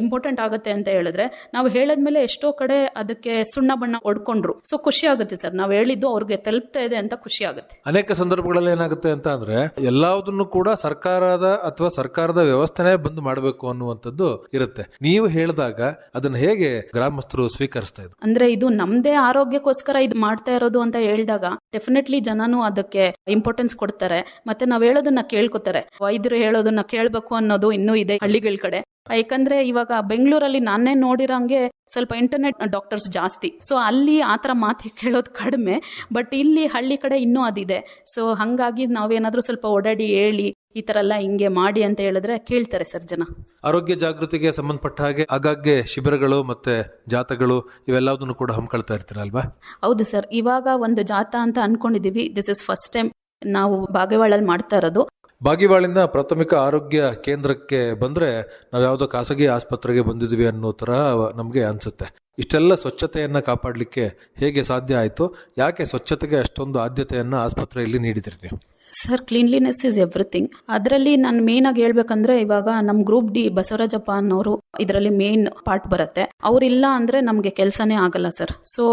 S5: ಇಂಪಾರ್ಟೆಂಟ್ ಆಗುತ್ತೆ ಅಂತ ಹೇಳಿದ್ರೆ, ನಾವು ಹೇಳದ್ಮೇಲೆ ಎಷ್ಟೋ ಕಡೆ ಅದಕ್ಕೆ ಸುಣ್ಣ ಬಣ್ಣ ಒಡ್ಕೊಂಡ್ರು ಸೊ ಖುಷಿ ಆಗುತ್ತೆ ಸರ್. ನಾವು ಹೇಳಿದ್ದು ಅವ್ರಿಗೆ ತಲುಪ್ತಾ ಇದೆ ಅಂತ ಖುಷಿ ಆಗುತ್ತೆ.
S4: ಅನೇಕ ಸಂದರ್ಭಗಳಲ್ಲಿ ಏನಾಗುತ್ತೆ ಅಂತ ಅಂದ್ರೆ ಎಲ್ಲದನ್ನು ಕೂಡ ಸರ್ಕಾರದ ಅಥವಾ ಸರ್ಕಾರದ ವ್ಯವಸ್ಥೆನೇ ಬಂದು ಮಾಡಬೇಕು ಅನ್ನುವಂಥದ್ದು ಇರುತ್ತೆ. ನೀವು ಹೇಳಿದಾಗ ಅದನ್ನ ಹೇಗೆ ಗ್ರಾಮಸ್ಥರು ಸ್ವೀಕರಿಸ್ತಾ ಇದ್ರು?
S5: ಅಂದ್ರೆ ಇದು ನಮ್ದೇ ಆರೋಗ್ಯಕ್ಕೋಸ್ಕರ ಇದು ಮಾಡ್ತಾ ಇರೋದು ಅಂತ ಹೇಳಿದಾಗ ಡೆಫಿನೆಟ್ಲಿ ಜನನು ಅದಕ್ಕೆ ಇಂಪಾರ್ಟೆನ್ಸ್ ಕೊಡ್ತಾರೆ. ಮತ್ತೆ ನಾವ್ ಹೇಳೋದನ್ನ ಕೇಳ್ಕೊತಾರೆ. ವೈದ್ಯರು ಹೇಳೋದನ್ನ ಕೇಳ್ಬೇಕು ಅನ್ನೋದು ಇನ್ನೂ ಇದೆ ಹಳ್ಳಿಗಳ ಕಡೆ. ಯಾಕಂದ್ರೆ ಇವಾಗ ಬೆಂಗಳೂರಲ್ಲಿ ನಾನೇ ನೋಡಿರಂಗೆ ಸ್ವಲ್ಪ ಇಂಟರ್ನೆಟ್ ಡಾಕ್ಟರ್ಸ್ ಜಾಸ್ತಿ. ಸೊ ಅಲ್ಲಿ ಆ ಥರ ಮಾತು ಕೇಳೋದು ಕಡಿಮೆ ಬಟ್ ಇಲ್ಲಿ ಹಳ್ಳಿ ಕಡೆ ಇನ್ನೂ ಅದಿದೆ. ಸೊ ಹಂಗಾಗಿ ನಾವೇನಾದರೂ ಸ್ವಲ್ಪ ಓಡಾಡಿ ಹೇಳಿ ಈ ಥರ ಎಲ್ಲ ಹಿಂಗೆ ಮಾಡಿ ಅಂತ ಹೇಳಿದ್ರೆ ಕೇಳ್ತಾರೆ ಸರ್ ಜನ.
S4: ಆರೋಗ್ಯ ಜಾಗೃತಿಗೆ ಸಂಬಂಧಪಟ್ಟ ಹಾಗೆ ಆಗಾಗ್ಗೆ ಶಿಬಿರಗಳು ಮತ್ತೆ ಜಾತಗಳು ಇವೆಲ್ಲದನ್ನು ಕೂಡ ಹಮ್ಮಿಕೊಳ್ತಾ ಇರ್ತೀರಲ್ವಾ
S5: ಹೌದು ಸರ್. ಇವಾಗ ಒಂದು ಜಾತ ಅಂತ ಅನ್ಕೊಂಡಿದೀವಿ. ದಿಸ್ ಇಸ್ ಫಸ್ಟ್ ಟೈಮ್ ನಾವು ಬಾಗೇವಾಳಲ್ಲಿ ಮಾಡ್ತಾ ಇರೋದು.
S4: ಬಾಗಿವಾಳಿಂದ ಪ್ರಾಥಮಿಕ ಆರೋಗ್ಯ ಕೇಂದ್ರಕ್ಕೆ ಬಂದ್ರೆ ನಾವು ಯಾವುದೋ ಖಾಸಗಿ ಆಸ್ಪತ್ರೆಗೆ ಬಂದಿದ್ವಿ ಅನ್ನೋ ಥರ ನಮಗೆ ಅನ್ಸುತ್ತೆ. ಇಷ್ಟೆಲ್ಲ ಸ್ವಚ್ಛತೆಯನ್ನು ಕಾಪಾಡಲಿಕ್ಕೆ ಹೇಗೆ ಸಾಧ್ಯ ಆಯಿತು? ಯಾಕೆ ಸ್ವಚ್ಛತೆಗೆ ಅಷ್ಟೊಂದು ಆದ್ಯತೆಯನ್ನು ಆಸ್ಪತ್ರೆಯಲ್ಲಿ ನೀಡಿದಿರಿ ನೀವು?
S5: ಸರ್ ಕ್ಲೀನ್ಲಿನೆಸ್ ಇಸ್ ಎವ್ರಿಥಿಂಗ್ ಅದರಲ್ಲಿ ನಾನು ಮೇನ್ ಆಗಿ ಹೇಳ್ಬೇಕಂದ್ರೆ ಇವಾಗ ನಮ್ ಗ್ರೂಪ್ ಡಿ ಬಸವರಾಜಪ್ಪ ಅನ್ನೋರು ಇದರಲ್ಲಿ ಮೇನ್ ಪಾರ್ಟ್ ಬರುತ್ತೆ. ಅವರಿಲ್ಲ ಅಂದ್ರೆ ನಮ್ಗೆ ಕೆಲಸನೇ ಆಗಲ್ಲ ಸರ್ ಸೊ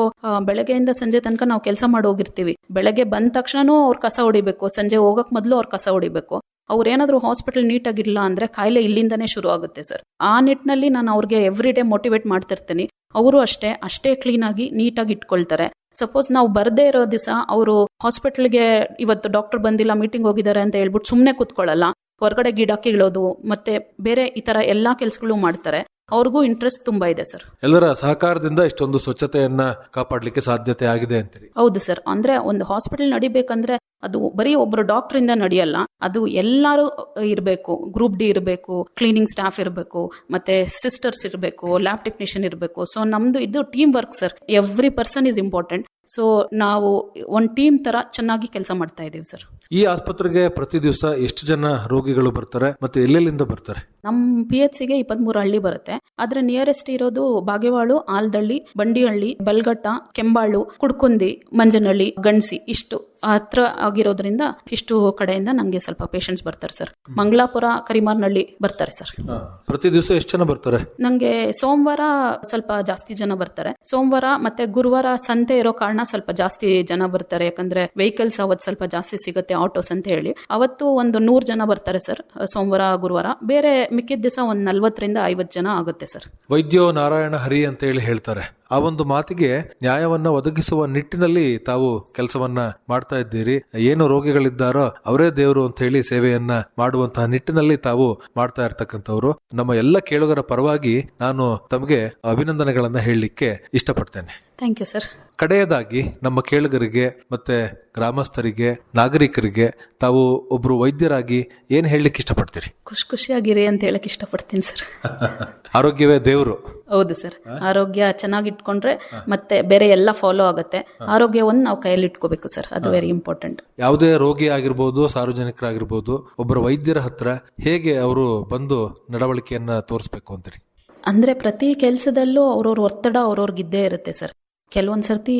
S5: ಬೆಳಗ್ಗೆಯಿಂದ ಸಂಜೆ ತನಕ ನಾವು ಕೆಲಸ ಮಾಡಿ ಹೋಗಿರ್ತೀವಿ. ಬೆಳಗ್ಗೆ ಬಂದ ತಕ್ಷಣನೂ ಅವ್ರು ಕಸ ಹೊಡಿಬೇಕು. ಸಂಜೆ ಹೋಗಕ್ ಮೊದಲು ಅವ್ರ ಕಸ ಹೊಡಿಬೇಕು. ಅವ್ರೇನಾದ್ರೂ ಹಾಸ್ಪಿಟಲ್ ನೀಟಾಗಿಲ್ಲ ಅಂದ್ರೆ ಕಾಯಿಲೆ ಇಲ್ಲಿಂದನೇ ಶುರು ಆಗುತ್ತೆ ಸರ್ ಆ ನಿಟ್ಟಿನಲ್ಲಿ ನಾನು ಅವ್ರಿಗೆ ಎವ್ರಿ ಡೇ ಮೋಟಿವೇಟ್ ಮಾಡ್ತಿರ್ತೀನಿ. ಅವರು ಅಷ್ಟೇ ಅಷ್ಟೇ ಕ್ಲೀನಾಗಿ ನೀಟಾಗಿ ಇಟ್ಕೊಳ್ತಾರೆ. ಸಪೋಸ್ ನಾವು ಬರದೇ ಇರೋ ದಿವಸ ಅವರು ಹಾಸ್ಪಿಟಲ್ಗೆ ಇವತ್ತು ಡಾಕ್ಟರ್ ಬಂದಿಲ್ಲ ಮೀಟಿಂಗ್ ಹೋಗಿದ್ದಾರೆ ಅಂತ ಹೇಳ್ಬಿಟ್ಟು ಸುಮ್ಮನೆ ಕೂತ್ಕೊಳ್ಳಲ್ಲ. ಹೊರಗಡೆ ಗಿಡ ಇಳೋದು ಮತ್ತೆ ಬೇರೆ ಈ ತರ ಎಲ್ಲಾ ಕೆಲಸಗಳು ಮಾಡ್ತಾರೆ. ಅವ್ರಿಗೂ ಇಂಟ್ರೆಸ್ಟ್ ತುಂಬಾ ಇದೆ ಸರ್
S4: ಎಲ್ಲರ ಸಹಕಾರದಿಂದ ಇಷ್ಟೊಂದು ಸ್ವಚ್ಛತೆಯನ್ನ ಕಾಪಾಡಲಿಕ್ಕೆ ಸಾಧ್ಯತೆ ಆಗಿದೆ ಅಂತೀರಿ?
S5: ಹೌದು ಸರ್ ಅಂದ್ರೆ ಒಂದು ಹಾಸ್ಪಿಟಲ್ ನಡಿಬೇಕಂದ್ರೆ ಅದು ಬರೀ ಒಬ್ಬರು ಡಾಕ್ಟರ್ ಇಂದ ನಡೆಯಲ್ಲ ಅದು ಎಲ್ಲರೂ ಇರಬೇಕು. ಗ್ರೂಪ್ ಡಿ ಇರಬೇಕು ಕ್ಲೀನಿಂಗ್ ಸ್ಟಾಫ್ ಇರಬೇಕು ಮತ್ತೆ ಸಿಸ್ಟರ್ಸ್ ಇರಬೇಕು ಲ್ಯಾಬ್ ಟೆಕ್ನಿಷಿಯನ್ ಇರಬೇಕು. ಸೊ ನಮ್ದು ಇದು team work sir every person is important so ನಾವು ಒಂದು ಟೀಮ್ ತರ ಚೆನ್ನಾಗಿ ಕೆಲಸ ಮಾಡ್ತಾ ಇದ್ದೀವಿ ಸರ್
S4: ಈ ಆಸ್ಪತ್ರೆಗೆ ಪ್ರತಿ ದಿವಸ ಎಷ್ಟು ಜನ ರೋಗಿಗಳು ಬರ್ತಾರೆ ಮತ್ತೆ ಎಲ್ಲೆಲ್ಲಿಂದ ಬರ್ತಾರೆ?
S5: ನಮ್ಮ ಪಿ ಎಚ್ ಸಿಗೆ ಇಪ್ಪತ್ಮೂರು ಹಳ್ಳಿ ಬರುತ್ತೆ. ಆದ್ರೆ ನಿಯರೆಸ್ಟ್ ಇರೋದು ಬಾಗೇವಾಳು ಆಲ್ದಳ್ಳಿ ಬಂಡಿಹಳ್ಳಿ ಬಲ್ಗಟ್ಟ ಕೆಂಬಾಳು ಕುಡ್ಕುಂದಿ ಮಂಜನಹಳ್ಳಿ ಗಣಸಿ ಇಷ್ಟು. ಹತ್ರ ಆಗಿರೋದ್ರಿಂದ ಇಷ್ಟು ಕಡೆಯಿಂದ ನಂಗೆ ಸ್ವಲ್ಪ ಪೇಷಂಟ್ಸ್ ಬರ್ತಾರೆ ಸರ್ ಮಂಗಳಾಪುರ ಕರಿಮಾರ್ನಳ್ಳಿ ಬರ್ತಾರೆ ಸರ್
S4: ಪ್ರತಿ ದಿವಸ ಎಷ್ಟು ಜನ ಬರ್ತಾರೆ?
S5: ನಂಗೆ ಸೋಮವಾರ ಸ್ವಲ್ಪ ಜಾಸ್ತಿ ಜನ ಬರ್ತಾರೆ. ಸೋಮವಾರ ಮತ್ತೆ ಗುರುವಾರ ಸಂತೆ ಇರೋ ಕಾರಣ ಸ್ವಲ್ಪ ಜಾಸ್ತಿ ಜನ ಬರ್ತಾರೆ. ಯಾಕಂದ್ರೆ ವೆಹಿಕಲ್ಸ್ ಅವತ್ತು ಸ್ವಲ್ಪ ಜಾಸ್ತಿ ಸಿಗುತ್ತೆ ಆಟೋಸ್ ಅಂತ ಹೇಳಿ. ಅವತ್ತು ಒಂದು ನೂರ್ ಜನ ಬರ್ತಾರೆ ಸರ್ ಸೋಮವಾರ ಗುರುವಾರ. ಬೇರೆ ಮಿಕ್ಕಿದ ದಿವಸ ಒಂದ್ ನಲ್ವತ್ತರಿಂದ ಐವತ್ತು ಜನ ಆಗುತ್ತೆ ಸರ್
S4: ವೈದ್ಯೋ ನಾರಾಯಣ ಹರಿ ಅಂತ ಹೇಳಿ ಹೇಳ್ತಾರೆ. ಆ ಒಂದು ಮಾತಿಗೆ ನ್ಯಾಯವನ್ನ ಒದಗಿಸುವ ನಿಟ್ಟಿನಲ್ಲಿ ತಾವು ಕೆಲಸವನ್ನ ಮಾಡ್ತಾ ಇದ್ದೀರಿ. ಏನು ರೋಗಿಗಳಿದ್ದಾರೋ ಅವರೇ ದೇವರು ಅಂತ ಹೇಳಿ ಸೇವೆಯನ್ನ ಮಾಡುವಂತಹ ನಿಟ್ಟಿನಲ್ಲಿ ತಾವು ಮಾಡ್ತಾ ಇರ್ತಕ್ಕಂಥವ್ರು. ನಮ್ಮ ಎಲ್ಲ ಕೇಳುಗರ ಪರವಾಗಿ ನಾನು ತಮಗೆ ಅಭಿನಂದನೆಗಳನ್ನ ಹೇಳಲಿಕ್ಕೆ ಇಷ್ಟಪಡ್ತೇನೆ.
S5: ಥ್ಯಾಂಕ್ ಯು ಸರ್
S4: ಕಡೆಯದಾಗಿ ನಮ್ಮ ಕೇಳುಗರಿಗೆ ಮತ್ತೆ ಗ್ರಾಮಸ್ಥರಿಗೆ ನಾಗರಿಕರಿಗೆ ತಾವು ಒಬ್ರು ವೈದ್ಯರಾಗಿ ಏನ್ ಹೇಳಲಿಕ್ಕೆ ಇಷ್ಟಪಡ್ತೀರಿ?
S5: ಖುಷಿ ಖುಷಿಯಾಗಿರಿ ಅಂತ ಹೇಳಕ್ ಇಷ್ಟಪಡ್ತೀನಿ ಸರ್ [LAUGHS]
S4: ಆರೋಗ್ಯವೇ ದೇವರು.
S5: ಹೌದು ಸರ್ ಆರೋಗ್ಯ ಚೆನ್ನಾಗಿ ಇಟ್ಕೊಂಡ್ರೆ ಮತ್ತೆ ಬೇರೆ ಎಲ್ಲ ಫಾಲೋ ಆಗುತ್ತೆ. ಆರೋಗ್ಯವನ್ನು ನಾವು ಕೈಯಲ್ಲಿ ಇಟ್ಕೋಬೇಕು ಸರ್ ಅದು ವೆರಿ ಇಂಪಾರ್ಟೆಂಟ್
S4: ಯಾವುದೇ ರೋಗಿ ಆಗಿರ್ಬೋದು ಸಾರ್ವಜನಿಕರಾಗಿರ್ಬೋದು ಒಬ್ಬರು ವೈದ್ಯರ ಹತ್ರ ಹೇಗೆ ಅವರು ಬಂದು ನಡವಳಿಕೆಯನ್ನ ತೋರಿಸ್ಬೇಕು ಅಂತೀರಿ?
S5: ಅಂದ್ರೆ ಪ್ರತಿ ಕೆಲಸದಲ್ಲೂ ಅವ್ರವ್ರ ಒತ್ತಡ ಅವ್ರವ್ರಿಗಿದ್ದೇ ಇರುತ್ತೆ ಸರ್ ಕೆಲವೊಂದು ಸರ್ತಿ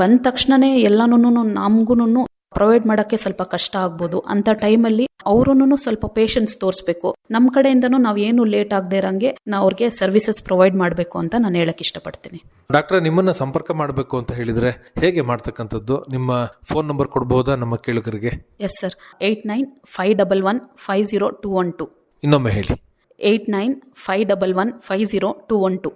S5: ಬಂದ ತಕ್ಷಣನೇ ಎಲ್ಲಾನು ನಮಗೂನು ಪ್ರೊವೈಡ್ ಮಾಡೋಕ್ಕೆ ಸ್ವಲ್ಪ ಕಷ್ಟ ಆಗ್ಬೋದು. ಅಂತ ಟೈಮಲ್ಲಿ ಅವ್ರೂ ಸ್ವಲ್ಪ ಪೇಷನ್ಸ್ ತೋರಿಸ್ಬೇಕು. ನಮ್ಮ ಕಡೆಯಿಂದನೂ ನಾವು ಏನು ಲೇಟ್ ಆಗದೆ ಇರಂಗೆ ನಾವು ಅವ್ರಿಗೆ ಸರ್ವಿಸಸ್ ಪ್ರೊವೈಡ್ ಮಾಡಬೇಕು ಅಂತ ನಾನು ಹೇಳಕ್ ಇಷ್ಟಪಡ್ತೀನಿ.
S4: ಡಾಕ್ಟರ್ ನಿಮ್ಮನ್ನ ಸಂಪರ್ಕ ಮಾಡಬೇಕು ಅಂತ ಹೇಳಿದ್ರೆ ಹೇಗೆ ಮಾಡ್ತಕ್ಕಂಥದ್ದು? ನಿಮ್ಮ ಫೋನ್ ನಂಬರ್ ಕೊಡಬಹುದಾ ನಮ್ಮ ಕೇಳುಗರಿಗೆ?
S5: Yes sir eight nine five double one five zero two one two
S4: ಇನ್ನೊಮ್ಮೆ ಹೇಳಿ.
S5: Eight nine five double one five zero two one two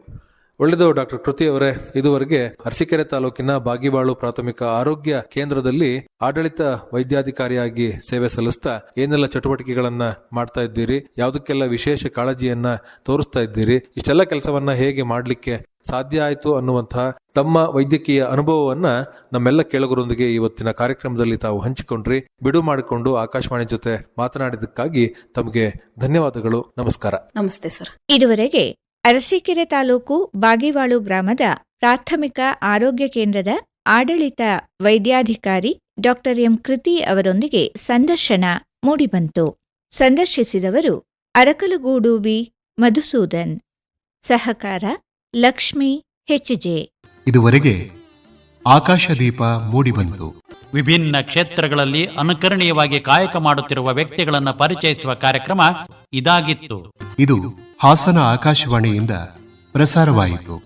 S4: ಒಳ್ಳೆಯದು ಡಾಕ್ಟರ್ ಕೃತಿ ಅವರೇ. ಇದುವರೆಗೆ ಅರಸೀಕೆರೆ ತಾಲೂಕಿನ ಬಾಗಿಬಾಳು ಪ್ರಾಥಮಿಕ ಆರೋಗ್ಯ ಕೇಂದ್ರದಲ್ಲಿ ಆಡಳಿತ ವೈದ್ಯಾಧಿಕಾರಿಯಾಗಿ ಸೇವೆ ಸಲ್ಲಿಸ್ತಾ ಏನೆಲ್ಲ ಚಟುವಟಿಕೆಗಳನ್ನ ಮಾಡ್ತಾ ಇದ್ದೀರಿ ಯಾವುದಕ್ಕೆಲ್ಲ ವಿಶೇಷ ಕಾಳಜಿಯನ್ನ ತೋರಿಸ್ತಾ ಇದ್ದೀರಿ ಇಷ್ಟೆಲ್ಲ ಕೆಲಸವನ್ನ ಹೇಗೆ ಮಾಡಲಿಕ್ಕೆ ಸಾಧ್ಯ ಆಯಿತು ಅನ್ನುವಂತಹ ತಮ್ಮ ವೈದ್ಯಕೀಯ ಅನುಭವವನ್ನ ನಮ್ಮೆಲ್ಲ ಕೇಳುಗರೊಂದಿಗೆ ಇವತ್ತಿನ ಕಾರ್ಯಕ್ರಮದಲ್ಲಿ ತಾವು ಹಂಚಿಕೊಂಡ್ರಿ. ಬಿಡು ಮಾಡಿಕೊಂಡು ಆಕಾಶವಾಣಿ ಜೊತೆ ಮಾತನಾಡಿದ್ದಕ್ಕಾಗಿ ತಮಗೆ ಧನ್ಯವಾದಗಳು. ನಮಸ್ಕಾರ.
S5: ನಮಸ್ತೆ ಸರ್.
S3: ಇದುವರೆಗೆ ಅರಸೀಕೆರೆ ತಾಲೂಕು ಬಾಗಿವಾಳು ಗ್ರಾಮದ ಪ್ರಾಥಮಿಕ ಆರೋಗ್ಯ ಕೇಂದ್ರದ ಆಡಳಿತ ವೈದ್ಯಾಧಿಕಾರಿ ಡಾಕ್ಟರ್ ಎಂ ಕೃತಿ ಅವರೊಂದಿಗೆ ಸಂದರ್ಶನ ಮೂಡಿಬಂತು. ಸಂದರ್ಶಿಸಿದವರು ಅರಕಲಗೂಡು ವಿ. ಮಧುಸೂದನ್. ಸಹಕಾರ ಲಕ್ಷ್ಮಿ ಹೆಚ್ಜೆ.
S1: ಇದುವರೆಗೆ ಆಕಾಶದೀಪ ಮೂಡಿಬಂತು.
S2: ವಿಭಿನ್ನ ಕ್ಷೇತ್ರಗಳಲ್ಲಿ ಅನುಕರಣೀಯವಾಗಿ ಕಾಯಕ ಮಾಡುತ್ತಿರುವ ವ್ಯಕ್ತಿಗಳನ್ನು ಪರಿಚಯಿಸುವ ಕಾರ್ಯಕ್ರಮ ಇದಾಗಿತ್ತು.
S1: ಇದು ಹಾಸನ ಆಕಾಶವಾಣಿಯಿಂದ ಪ್ರಸಾರವಾಯಿತು.